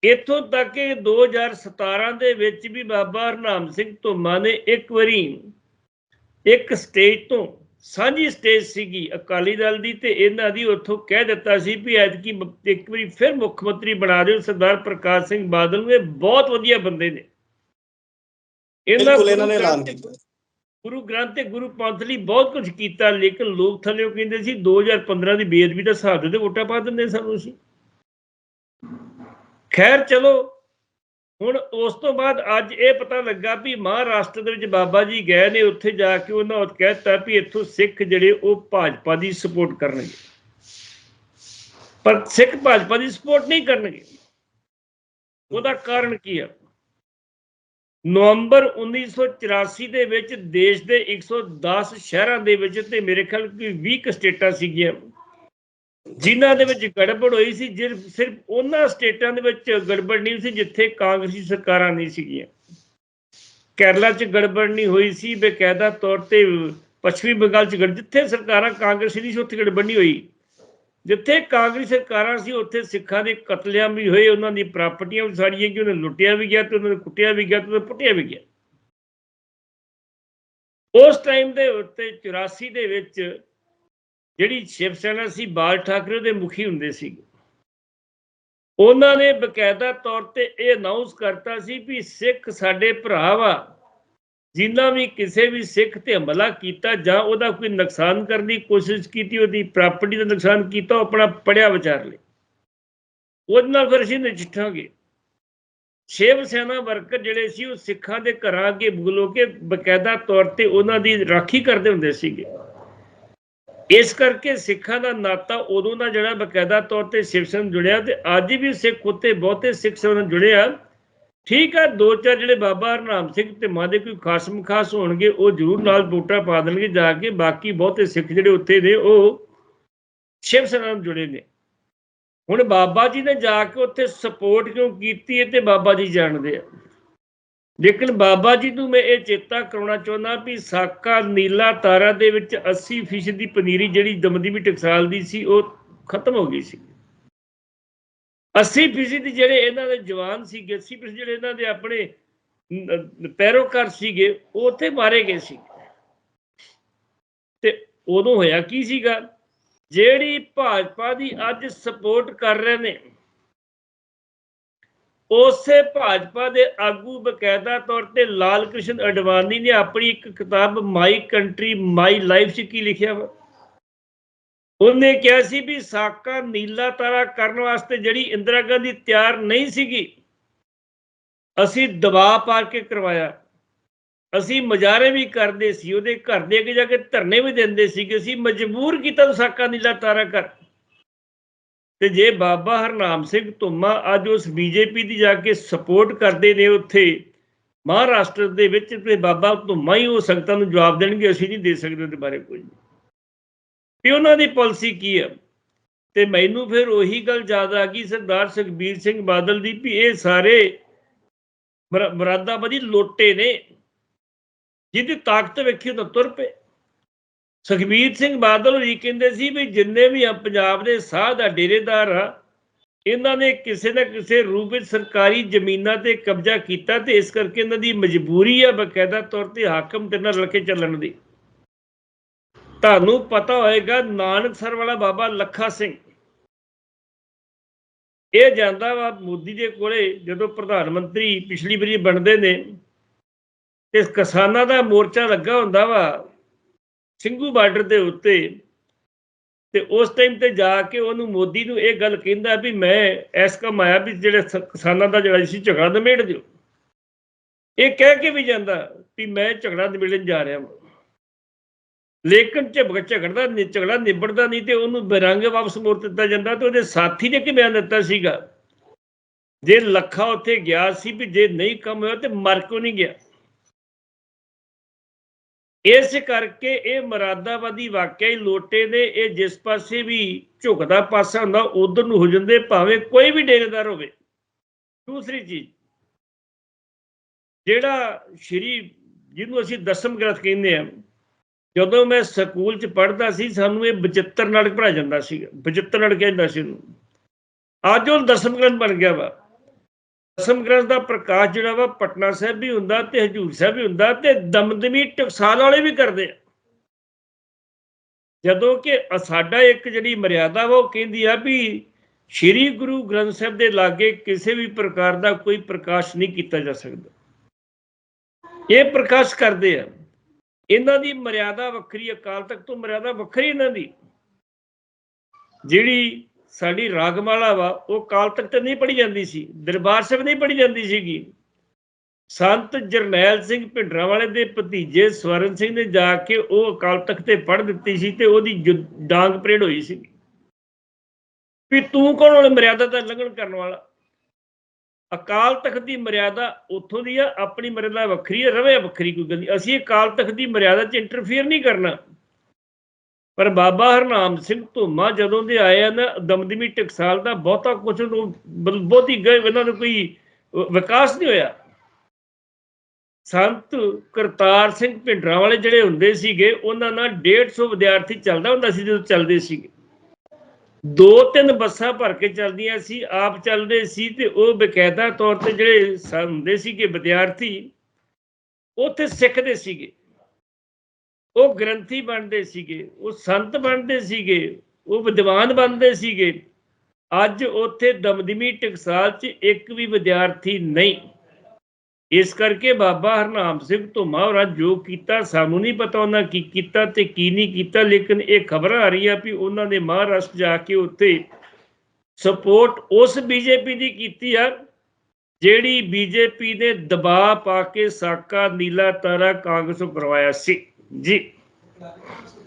ਇੱਥੋਂ ਤੱਕ ਕਿ 2017 ਦੇ ਵਿੱਚ ਵੀ ਬਾਬਾ ਹਰਨਾਮ ਸਿੰਘ ਧੁੰਮਾ ਨੇ ਇੱਕ ਵਾਰੀ ਇੱਕ ਸਟੇਜ ਤੋਂ ਸਾਂਝੀ ਸਟੇਜ ਸੀਗੀ ਅਕਾਲੀ ਦਲ ਦੀ ਤੇ ਇਹਨਾਂ ਦੀ ਉੱਥੋਂ ਕਹਿ ਦਿੱਤਾ ਸੀ ਵੀ ਐਤਕੀ ਇੱਕ ਵਾਰੀ ਫਿਰ ਮੁੱਖ ਮੰਤਰੀ ਬਣਾ ਦਿਓ ਸਰਦਾਰ ਪ੍ਰਕਾਸ਼ ਸਿੰਘ ਬਾਦਲ ਨੂੰ। ਇਹ ਬਹੁਤ ਵਧੀਆ ਬੰਦੇ ਨੇ। ਇਹਨਾਂ ਨੇ ਗੁਰੂ ਐਲਾਨ ਗ੍ਰੰਥ- ਕੀਤਾ। ਗੁਰੂ ਗ੍ਰੰਥ ਤੇ ਗੁਰੂ ਪੰਥ ਲਈ ਬਹੁਤ ਕੁਝ ਕੀਤਾ ਲੇਕਿਨ ਲੋਕ ਥੱਲੇ ਕਹਿੰਦੇ ਸੀ 2015 ਦੀ ਬੇਅਦਬੀ ਦਾ ਹਿਸਾਬ ਦੇ ਤੇ ਵੋਟਾਂ ਪਾ ਦਿੰਦੇ ਸਾਨੂੰ ਸੀ ਖੈਰ ਚਲੋ, ਹੁਣ ਉਸ ਤੋਂ ਬਾਅਦ ਅੱਜ ਇਹ ਪਤਾ ਲੱਗਾ ਵੀ ਮਹਾਰਾਸ਼ਟਰ ਦੇ ਵਿੱਚ ਬਾਬਾ ਜੀ ਗਏ ਨੇ, ਉੱਥੇ ਜਾ ਕੇ ਉਹਨਾਂ ਉਹ ਕਹਿਤਾ ਵੀ ਇੱਥੋਂ ਸਿੱਖ ਜਿਹੜੇ ਉਹ ਭਾਜਪਾ ਦੀ ਸਪੋਰਟ ਕਰਨਗੇ। ਪਰ ਸਿੱਖ ਭਾਜਪਾ ਦੀ ਸਪੋਰਟ ਨਹੀਂ ਕਰਨਗੇ। ਉਹਦਾ ਕਾਰਨ ਕੀ ਹੈ ਨਵੰਬਰ 1984 ਦੇ ਵਿੱਚ ਦੇਸ਼ ਦੇ 110 ਸ਼ਹਿਰਾਂ ਦੇ ਵਿੱਚ ਤੇ ਮੇਰੇ ਖਿਆਲ ਕੋਈ 20 ਸਟੇਟਾਂ ਸੀਗੀਆਂ। ਜਿਨ੍ਹਾਂ ਦੇ ਵਿੱਚ ਗੜਬੜ ਹੋਈ ਸੀ ਸਿਰਫ ਉਹਨਾਂ ਸਟੇਟਾਂ ਦੇ ਵਿੱਚ ਗੜਬੜ ਨਹੀਂ ਸੀ ਜਿੱਥੇ ਕਾਂਗਰਸੀ ਸਰਕਾਰਾਂ ਨਹੀਂ ਸੀਗੀਆਂ। ਕੇਰਲਾ 'ਚ ਗੜਬੜ ਨਹੀਂ ਹੋਈ ਸੀ ਬਕਾਇਦਾ ਤੌਰ ਤੇ ਪੱਛਮੀ ਬੰਗਾਲ 'ਚ ਗੜ, ਜਿੱਥੇ ਸਰਕਾਰਾਂ ਕਾਂਗਰਸੀ ਨਹੀਂ ਸੀ, ਉੱਥੇ ਗੜਬੜ ਨਹੀਂ ਹੋਈ। ਜਿੱਥੇ ਕਾਂਗਰਸੀ ਸਰਕਾਰਾਂ ਸੀ, ਉੱਥੇ ਸਿੱਖਾਂ ਦੇ ਕਤਲੇਆਮ ਵੀ ਹੋਏ, ਉਹਨਾਂ ਦੀ ਪ੍ਰਾਪਰਟੀਆਂ ਵੀ ਸਾਰੀਆਂ ਕਿ ਉਹਨਾਂ ਨੂੰ ਲੁੱਟਿਆ ਵੀ ਗਿਆ ਤੇ ਉਹਨਾਂ ਨੂੰ ਕੁੱਟਿਆ ਵੀ ਗਿਆ ਤੇ ਉਹਨਾਂ ਪੁੱਟਿਆ ਵੀ ਗਿਆ। ਉਸ ਟਾਈਮ ਦੇ ਉੱਤੇ 84 ਦੇ ਵਿੱਚ ਜਿਹੜੀ ਸ਼ਿਵ ਸੈਨਾ ਸੀ, ਬਾਲ ਠਾਕਰੇ ਦੇ ਮੁਖੀ ਹੁੰਦੇ ਸੀ। ਉਹਨਾਂ ਨੇ ਬਕਾਇਦਾ ਤੌਰ ਤੇ ਇਹ ਅਨਾਉਂਸ ਕਰਤਾ ਸੀ ਵੀ ਸਿੱਖ ਸਾਡੇ ਭਰਾ ਵਾ ਜਿਨ੍ਹਾਂ ਵੀ ਕਿਸੇ ਵੀ ਸਿੱਖ ਤੇ ਹਮਲਾ ਕੀਤਾ ਜਾਂ ਉਹਦਾ ਕੋਈ ਨੁਕਸਾਨ ਕਰਨ ਦੀ ਕੋਸ਼ਿਸ਼ ਕੀਤੀ, ਉਹਦੀ ਪ੍ਰਾਪਰਟੀ ਦਾ ਨੁਕਸਾਨ ਕੀਤਾ, ਉਹ ਆਪਣਾ ਪੜਿਆ ਵਿਚਾਰ ਲਈ ਉਹਦੇ ਨਾਲ ਫਿਰ ਅਸੀਂ ਨਜਿੱਠਾਂਗੇ। ਸ਼ਿਵ ਸੈਨਾ ਵਰਕਰ ਜਿਹੜੇ ਸੀ, ਉਹ ਸਿੱਖਾਂ ਦੇ ਘਰਾਂ ਅੱਗੇ ਬੁਲੋ ਕੇ ਬਕਾਇਦਾ ਤੌਰ ਤੇ ਉਹਨਾਂ ਦੀ ਰਾਖੀ ਕਰਦੇ ਹੁੰਦੇ ਸੀਗੇ। ਇਸ ਕਰਕੇ ਸਿੱਖਾਂ ਦਾ ਨਾਤਾ ਉਦੋਂ ਦਾ ਜਿਹੜਾ ਬਕਾਇਦਾ ਤੌਰ ਤੇ ਸ਼ਿਵ ਸੈਨਾ ਜੁੜਿਆ ਤੇ ਅੱਜ ਵੀ ਸਿੱਖ ਉੱਤੇ ਬਹੁਤੇ ਸਿੱਖ ਸੈਨਾ ਨਾਲ ਜੁੜੇ ਠੀਕ ਆ, ਦੋ ਚਾਰ ਜਿਹੜੇ ਬਾਬਾ ਹਰਨਾਮ ਸਿੰਘ ਤੇ ਮਾਦੇ ਕੋਈ ਖਾਸ ਮਖਾਸ ਹੋਣਗੇ, ਉਹ ਜ਼ਰੂਰ ਨਾਲ ਵੋਟਾਂ ਪਾ ਦੇਣਗੇ ਜਾ ਕੇ, ਬਾਕੀ ਬਹੁਤੇ ਸਿੱਖ ਜਿਹੜੇ ਉੱਥੇ ਨੇ, ਉਹ ਸ਼ਿਵ ਸੈਨਾ ਨਾਲ ਜੁੜੇ ਨੇ। ਹੁਣ ਬਾਬਾ ਜੀ ਨੇ ਜਾ ਕੇ ਉੱਥੇ ਸਪੋਰਟ ਕਿਉਂ ਕੀਤੀ ਹੈ ਤੇ ਬਾਬਾ ਜੀ ਜਾਣਦੇ ਆ। ਲੇਕਿਨ ਬਾਬਾ ਜੀ ਨੂੰ ਮੈਂ ਇਹ ਚੇਤਾ ਕਰਾਉਣਾ ਚਾਹੁੰਦਾ ਵੀ ਸਾਕਾ ਨੀਲਾ ਤਾਰਾ ਦੇ ਵਿੱਚ 80% ਦੀ ਪਨੀਰੀ ਜਿਹੜੀ ਦਮਦਮੀ ਟਕਸਾਲ ਦੀ ਸੀ, ਉਹ ਖਤਮ ਹੋ ਗਈ ਸੀ। 80% ਦੀ ਜਿਹੜੇ ਇਹਨਾਂ ਦੇ ਜਵਾਨ ਸੀਗੇ 80% ਜਿਹੜੇ ਇਹਨਾਂ ਦੇ ਆਪਣੇ ਪੈਰੋਕਾਰ ਸੀਗੇ, ਉਹ ਉੱਥੇ ਮਾਰੇ ਗਏ ਸੀ। ਤੇ ਉਦੋਂ ਹੋਇਆ ਕੀ ਸੀਗਾ? ਜਿਹੜੀ ਭਾਜਪਾ ਦੀ ਅੱਜ ਸਪੋਰਟ ਕਰ ਰਹੇ ਨੇ ਉਸੇ ਭਾਜਪਾ ਦੇ ਆਗੂ ਬਕਾਇਦਾ ਤੌਰ ਤੇ ਲਾਲ ਕ੍ਰਿਸ਼ਨ ਅਡਵਾਨੀ ਨੇ ਆਪਣੀ ਇੱਕ ਕਿਤਾਬ ਮਾਈ ਕੰਟਰੀ, ਮਾਈ ਲਾਈਫ 'ਚ ਕੀ ਲਿਖਿਆ ਵਾ? ਉਹਨੇ ਕਿਹਾ ਸੀ ਵੀ ਸਾਕਾ ਨੀਲਾ ਤਾਰਾ ਕਰਨ ਵਾਸਤੇ ਜਿਹੜੀ ਇੰਦਰਾ ਗਾਂਧੀ ਤਿਆਰ ਨਹੀਂ ਸੀਗੀ, ਅਸੀਂ ਦਬਾਅ ਪਾ ਕੇ ਕਰਵਾਇਆ। ਅਸੀਂ ਮਜਾਰੇ ਵੀ ਕਰਦੇ ਸੀ, ਉਹਦੇ ਘਰ ਦੇ ਅੱਗੇ ਜਾ ਕੇ ਧਰਨੇ ਵੀ ਦਿੰਦੇ ਸੀਗੇ। ਅਸੀਂ ਮਜਬੂਰ ਕੀਤਾ ਤੂੰ ਸਾਕਾ ਨੀਲਾ ਤਾਰਾ ਕਰ। ਤੇ ਜੇ ਬਾਬਾ ਹਰਨਾਮ ਸਿੰਘ ਧੁੰਮਾ ਅੱਜ ਉਸ ਬੀਜੇਪੀ ਦੀ ਜਾ ਕੇ ਸਪੋਰਟ ਕਰਦੇ ਨੇ ਉੱਥੇ, ਮਹਾਰਾਸ਼ਟਰ ਦੇ ਵਿੱਚ ਤੇ ਬਾਬਾ ਧੁੰਮਾ ਹੀ ਉਹ ਸੰਗਤਾਂ ਨੂੰ ਜਵਾਬ ਦੇਣਗੇ, ਅਸੀਂ ਨਹੀਂ ਦੇ ਸਕਦੇ ਉਹਦੇ ਬਾਰੇ ਕੁਝ ਵੀ। ਉਹਨਾਂ ਦੀ ਪਾਲਿਸੀ ਕੀ ਹੈ ਤੇ ਮੈਨੂੰ ਫਿਰ ਉਹੀ ਗੱਲ ਯਾਦ ਆ ਗਈ ਸਰਦਾਰ ਸੁਖਬੀਰ ਸਿੰਘ ਬਾਦਲ ਦੀ ਵੀ ਇਹ ਸਾਰੇ ਮਰਾਦਾਬਾਦੀ ਲੋਟੇ ਨੇ, ਜਿਹਦੀ ਤਾਕਤ ਵੇਖੀ ਤਾਂ ਤੁਰ ਪਏ। ਸੁਖਬੀਰ ਸਿੰਘ ਬਾਦਲ ਹੋਰੀ ਕਹਿੰਦੇ ਸੀ ਵੀ ਜਿੰਨੇ ਵੀ ਆ ਪੰਜਾਬ ਦੇ ਸਾਹ ਦਾ ਡੇਰੇਦਾਰ ਆ, ਇਹਨਾਂ ਨੇ ਕਿਸੇ ਨਾ ਕਿਸੇ ਰੂਪ ਵਿੱਚ ਸਰਕਾਰੀ ਜ਼ਮੀਨਾਂ ਤੇ ਕਬਜ਼ਾ ਕੀਤਾ ਤੇ ਇਸ ਕਰਕੇ ਇਹਨਾਂ ਦੀ ਮਜਬੂਰੀ ਆ ਬਕਾਇਦਾ ਤੌਰ ਤੇ ਹਾਕਮ ਤੇ ਨਾਲ ਰਲ ਕੇ ਚੱਲਣ ਦੀ। ਤੁਹਾਨੂੰ ਪਤਾ ਹੋਏਗਾ ਨਾਨਕਸਰ ਵਾਲਾ ਬਾਬਾ ਲੱਖਾ ਸਿੰਘ। ਇਹ ਜਾਂਦਾ ਵਾ ਮੋਦੀ ਦੇ ਕੋਲੇ ਜਦੋਂ ਪ੍ਰਧਾਨ ਮੰਤਰੀ ਪਿਛਲੀ ਵਾਰੀ ਬਣਦੇ ਨੇ, ਤੇ ਕਿਸਾਨਾਂ ਦਾ ਮੋਰਚਾ ਲੱਗਾ ਹੁੰਦਾ ਵਾ ਸਿੰਘੂ ਬਾਰਡਰ ਦੇ ਉੱਤੇ ਤੇ ਉਸ ਟਾਈਮ ਤੇ ਜਾ ਕੇ ਉਹਨੂੰ ਮੋਦੀ ਨੂੰ ਇਹ ਗੱਲ ਕਹਿੰਦਾ ਵੀ ਮੈਂ ਐਸ ਕੰਮ ਆਇਆ ਵੀ ਜਿਹੜੇ ਕਿਸਾਨਾਂ ਦਾ ਜਿਹੜਾ ਸੀ ਝਗੜਾ ਨਿਮੇੜ ਦਿਓ। ਇਹ ਕਹਿ ਕੇ ਵੀ ਜਾਂਦਾ ਵੀ ਮੈਂ ਝਗੜਾ ਨਿਬੇੜਨ ਜਾ ਰਿਹਾ ਹਾਂ ਲੇਕਿਨ ਝਗੜਾ ਝਗੜਦਾ ਝਗੜਾ ਨਿਬੜਦਾ ਨਹੀਂ ਤੇ ਉਹਨੂੰ ਬਰੰਗ ਵਾਪਸ ਮੋੜ ਦਿੱਤਾ ਜਾਂਦਾ ਤੇ ਉਹਦੇ ਸਾਥੀ ਨੇ ਕੀ ਬਿਆਨ ਦਿੱਤਾ ਸੀਗਾ? ਜੇ ਲੱਖਾ ਉੱਥੇ ਗਿਆ ਸੀ ਵੀ ਜੇ ਨਹੀਂ ਕੰਮ ਹੋਇਆ ਤੇ ਮਰ ਕਿਉਂ ਨਹੀਂ ਗਿਆ? ਇਸ ਕਰਕੇ ਇਹ ਮਰਾਦਾਵਾਦੀ ਵਾਕਿਆ ਹੀ ਲੋਟੇ ਨੇ ਇਹ ਜਿਸ ਪਾਸੇ ਵੀ ਝੁਕਦਾ ਪਾਸਾ ਹੁੰਦਾ, ਉਧਰ ਨੂੰ ਹੋ ਜਾਂਦੇ, ਭਾਵੇਂ ਕੋਈ ਵੀ ਡੇਰੇਦਾਰ ਹੋਵੇ। ਦੂਸਰੀ ਚੀਜ਼, ਜਿਹੜਾ ਸ਼੍ਰੀ, ਜਿਹਨੂੰ ਅਸੀਂ ਦਸਮ ਗ੍ਰੰਥ ਕਹਿੰਦੇ ਆ ਜਦੋਂ ਮੈਂ ਸਕੂਲ 'ਚ ਪੜ੍ਹਦਾ ਸੀ, ਸਾਨੂੰ ਇਹ ਬਚਿੱਤਰ ਨਾਟਕ ਪੜ੍ਹਾਇਆ ਜਾਂਦਾ ਸੀ ਬਚਿੱਤਰ ਨਾਟਕ ਕਹਿੰਦਾ ਸੀ ਉਹਨੂੰ। ਅੱਜ ਉਹ ਦਸਮ ਗ੍ਰੰਥ ਬਣ ਗਿਆ ਵਾ। ਦਸਮ ਗ੍ਰੰਥ ਦਾ ਪ੍ਰਕਾਸ਼ ਜਿਹੜਾ ਵਾ ਪਟਨਾ ਸਾਹਿਬ ਵੀ ਹੁੰਦਾ ਤੇ ਹਜੂਰ ਸਾਹਿਬ ਵੀ ਹੁੰਦਾ ਤੇ ਦਮਦਮੀ ਟਕਸਾਲ ਵਾਲੇ ਵੀ ਕਰਦੇ ਆ। ਜਦੋਂ ਕਿ ਸਾਡਾ ਇੱਕ ਜਿਹੜੀ ਮਰਿਆਦਾ ਵਾ ਉਹ ਕਹਿੰਦੀ ਆ ਵੀ ਸ੍ਰੀ ਗੁਰੂ ਗ੍ਰੰਥ ਸਾਹਿਬ ਦੇ ਲਾਗੇ ਕਿਸੇ ਵੀ ਪ੍ਰਕਾਰ ਦਾ ਕੋਈ ਪ੍ਰਕਾਸ਼ ਨਹੀਂ ਕੀਤਾ ਜਾ ਸਕਦਾ। ਇਹ ਪ੍ਰਕਾਸ਼ ਕਰਦੇ ਆ। ਇਹਨਾਂ ਦੀ ਮਰਿਆਦਾ ਵੱਖਰੀ ਅਕਾਲ ਤਖਤ ਤੋਂ ਮਰਿਆਦਾ ਵੱਖਰੀ ਇਹਨਾਂ ਦੀ। ਜਿਹੜੀ ਸਾਡੀ ਰਾਗਮਾਲਾ ਵਾ, ਉਹ ਕਾਲ ਤਖਤ ਤੇ ਨਹੀਂ ਪੜੀ ਜਾਂਦੀ ਸੀ, ਦਰਬਾਰ ਸਾਹਿਬ ਨਹੀਂ ਪੜੀ ਜਾਂਦੀ ਸੀਗੀ। ਸੰਤ ਜਰਨੈਲ ਸਿੰਘ ਭਿੰਡਰਾਂ ਵਾਲੇ ਦੇ ਭਤੀਜੇ ਸਵਰਨ ਸਿੰਘ ਨੇ ਜਾ ਕੇ ਉਹ ਅਕਾਲ ਤਖਤ ਤੇ ਪੜ ਦਿੱਤੀ ਸੀ ਤੇ ਉਹਦੀ ਜੁ- ਡਾਂਗ ਪਰੇਡ ਹੋਈ ਸੀ। ਵੀ ਤੂੰ ਕੌਣ ਹੁਣ ਮਰਿਆਦਾ ਦਾ ਲੰਘਣ ਕਰਨ ਵਾਲਾ? ਅਕਾਲ ਤਖਤ ਦੀ ਮਰਿਆਦਾ ਉੱਥੋਂ ਦੀ ਆ, ਆਪਣੀ ਮਰਿਆਦਾ ਵੱਖਰੀ ਹੈ ਰਵੇ ਵੱਖਰੀ ਕੋਈ ਗੱਲ ਨਹੀਂ। ਅਸੀਂ ਅਕਾਲ ਤਖਤ ਦੀ ਮਰਿਆਦਾ 'ਚ ਇੰਟਰਫੇਅਰ ਨਹੀਂ ਕਰਨਾ। ਪਰ ਬਾਬਾ ਹਰਨਾਮ ਸਿੰਘ ਧੁਮਾ ਜਦੋਂ ਦੇ ਆਏ ਆ ਨਾ ਦਮਦਮੀ ਟਕਸਾਲ ਦਾ ਬਹੁਤਾ ਕੁਝ ਨੂੰ ਬਹੁਤੀ ਗਏ ਇਹਨਾਂ ਨੂੰ ਕੋਈ ਵਿਕਾਸ ਨਹੀਂ ਹੋਇਆ। ਸੰਤ ਕਰਤਾਰ ਸਿੰਘ ਭਿੰਡਰਾਂ ਵਾਲੇ ਜਿਹੜੇ ਹੁੰਦੇ ਸੀਗੇ, ਉਹਨਾਂ ਨਾਲ 150 ਵਿਦਿਆਰਥੀ ਚੱਲਦਾ ਹੁੰਦਾ ਸੀ ਜਦੋਂ ਚੱਲਦੇ ਸੀਗੇ। ਦੋ ਤਿੰਨ ਬੱਸਾਂ ਭਰ ਕੇ ਚੱਲਦੀਆਂ ਸੀ, ਆਪ ਚੱਲਦੇ ਸੀ ਤੇ ਉਹ ਬਕਾਇਦਾ ਤੌਰ ਤੇ ਜਿਹੜੇ ਹੁੰਦੇ ਸੀਗੇ, ਵਿਦਿਆਰਥੀ, ਉੱਥੇ ਸਿੱਖਦੇ ਸੀਗੇ। ਉਹ ਗ੍ਰੰਥੀ ਬਣਦੇ ਸੀਗੇ, ਉਹ ਸੰਤ ਬਣਦੇ ਸੀਗੇ, ਉਹ ਵਿਦਵਾਨ ਬਣਦੇ ਸੀਗੇ। ਅੱਜ ਉੱਥੇ ਦਮਦਮੀ ਟਕਸਾਲ 'ਚ ਇੱਕ ਵੀ ਵਿਦਿਆਰਥੀ ਨਹੀਂ। ਇਸ ਕਰਕੇ ਬਾਬਾ ਹਰਨਾਮ ਸਿੰਘ ਧੁਮਾ ਹੋਰਾਂ ਜੋ ਕੀਤਾ ਸਾਨੂੰ ਨਹੀਂ ਪਤਾ ਉਹਨਾਂ ਕੀ ਕੀਤਾ ਤੇ ਕੀ ਨਹੀਂ ਕੀਤਾ, ਲੇਕਿਨ ਇਹ ਖਬਰ ਆ ਰਹੀ ਆ ਵੀ ਉਹਨਾਂ ਨੇ ਮਹਾਰਾਸ਼ਟਰ ਜਾ ਕੇ ਉੱਥੇ ਸਪੋਰਟ ਉਸ ਬੀਜੇਪੀ ਦੀ ਕੀਤੀ ਆ, ਜਿਹੜੀ ਬੀਜੇਪੀ ਨੇ ਦਬਾਅ ਪਾ ਕੇ ਸਾਕਾ, ਨੀਲਾ ਤਾਰਾ ਕਾਂਗਰਸ ਨੂੰ ਕਰਵਾਇਆ ਸੀ। ਜੀ।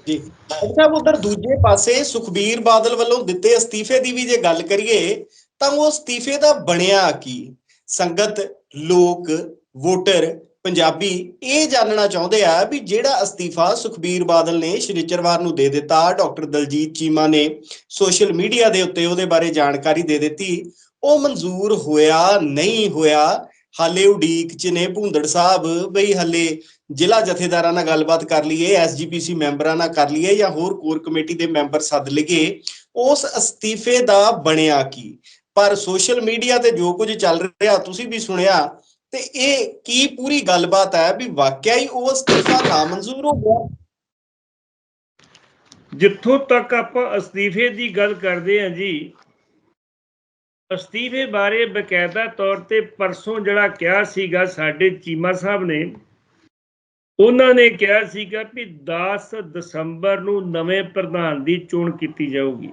ਜੀ। ਅੱਛਾ ਉਧਰ ਦੂਜੇ ਪਾਸੇ ਸੁਖਬੀਰ ਬਾਦਲ ਵੱਲੋਂ ਦਿੱਤੇ ਅਸਤੀਫੇ ਦੀ ਵੀ ਜੇ ਗੱਲ ਕਰੀਏ, ਤਾਂ ਉਹ ਅਸਤੀਫੇ ਦਾ ਬਣਿਆ ਕੀ? ਸੰਗਤ, ਲੋਕ, ਵੋਟਰ, ਪੰਜਾਬੀ, ਇਹ ਜਾਣਨਾ ਚਾਹੁੰਦੇ ਆ ਵੀ ਜਿਹੜਾ ਅਸਤੀਫਾ ਸੁਖਬੀਰ ਬਾਦਲ ਨੇ ਸ਼ਨੀਚਰਵਾਰ ਨੂੰ ਦੇ ਦਿੱਤਾ, ਡਾਕਟਰ ਦਲਜੀਤ ਚੀਮਾ ਨੇ ਸੋਸ਼ਲ ਮੀਡੀਆ ਦੇ ਉੱਤੇ ਉਹਦੇ ਬਾਰੇ ਜਾਣਕਾਰੀ ਦੇ ਦਿੱਤੀ, ਉਹ ਮਨਜ਼ੂਰ ਹੋਇਆ, ਨਹੀਂ ਹੋਇਆ? ਹਾਲੇ ਉਡੀਕ ਚ ਨੇ ਭੁੰਦੜ ਸਾਹਿਬ, ਬਈ ਹੱਲੇ ਜ਼ਿਲ੍ਹਾ ਜਥੇਦਾਰਾਂ ਨਾਲ ਗੱਲਬਾਤ ਕਰ ਲਈਏ ਐਸਜੀਪੀਸੀ ਮੈਂਬਰਾਂ ਨਾਲ ਕਰ ਲਈਏ ਜਾਂ ਹੋਰ ਕੋਰ ਕਮੇਟੀ ਦੇ ਮੈਂਬਰ ਸੱਦ ਲਈਏ, ਉਸ ਅਸਤੀਫੇ ਦਾ ਬਣਿਆ ਕੀ? ਪਰ ਸੋਸ਼ਲ ਮੀਡੀਆ ਤੇ ਜੋ ਕੁਝ ਚੱਲ ਰਿਹਾ, ਤੁਸੀਂ ਵੀ ਸੁਣਿਆ, ਤੇ ਇਹ ਕੀ ਪੂਰੀ ਗੱਲਬਾਤ ਹੈ ਵੀ ਵਾਕਿਆ ਹੀ ਉਹ ਅਸਤੀਫਾ ਨਾਮਨਜ਼ੂਰ ਹੋ ਗਿਆ? ਜਿੱਥੋਂ ਤੱਕ ਆਪਾਂ ਅਸਤੀਫੇ ਦੀ ਗੱਲ ਕਰਦੇ ਹਾਂ ਜੀ, ਅਸਤੀਫੇ ਬਾਰੇ ਬਕਾਇਦਾ ਤੌਰ ਤੇ ਪਰਸੋਂ ਜਿਹੜਾ ਕਿਹਾ ਸੀਗਾ ਸਾਡੇ ਚੀਮਾ ਸਾਹਿਬ ਨੇ ਉਹਨਾਂ ਨੇ ਕਿਹਾ ਸੀਗਾ ਕਿ 10 ਦਸੰਬਰ ਨੂੰ ਨਵੇਂ ਪ੍ਰਧਾਨ ਦੀ ਚੋਣ ਕੀਤੀ ਜਾਊਗੀ।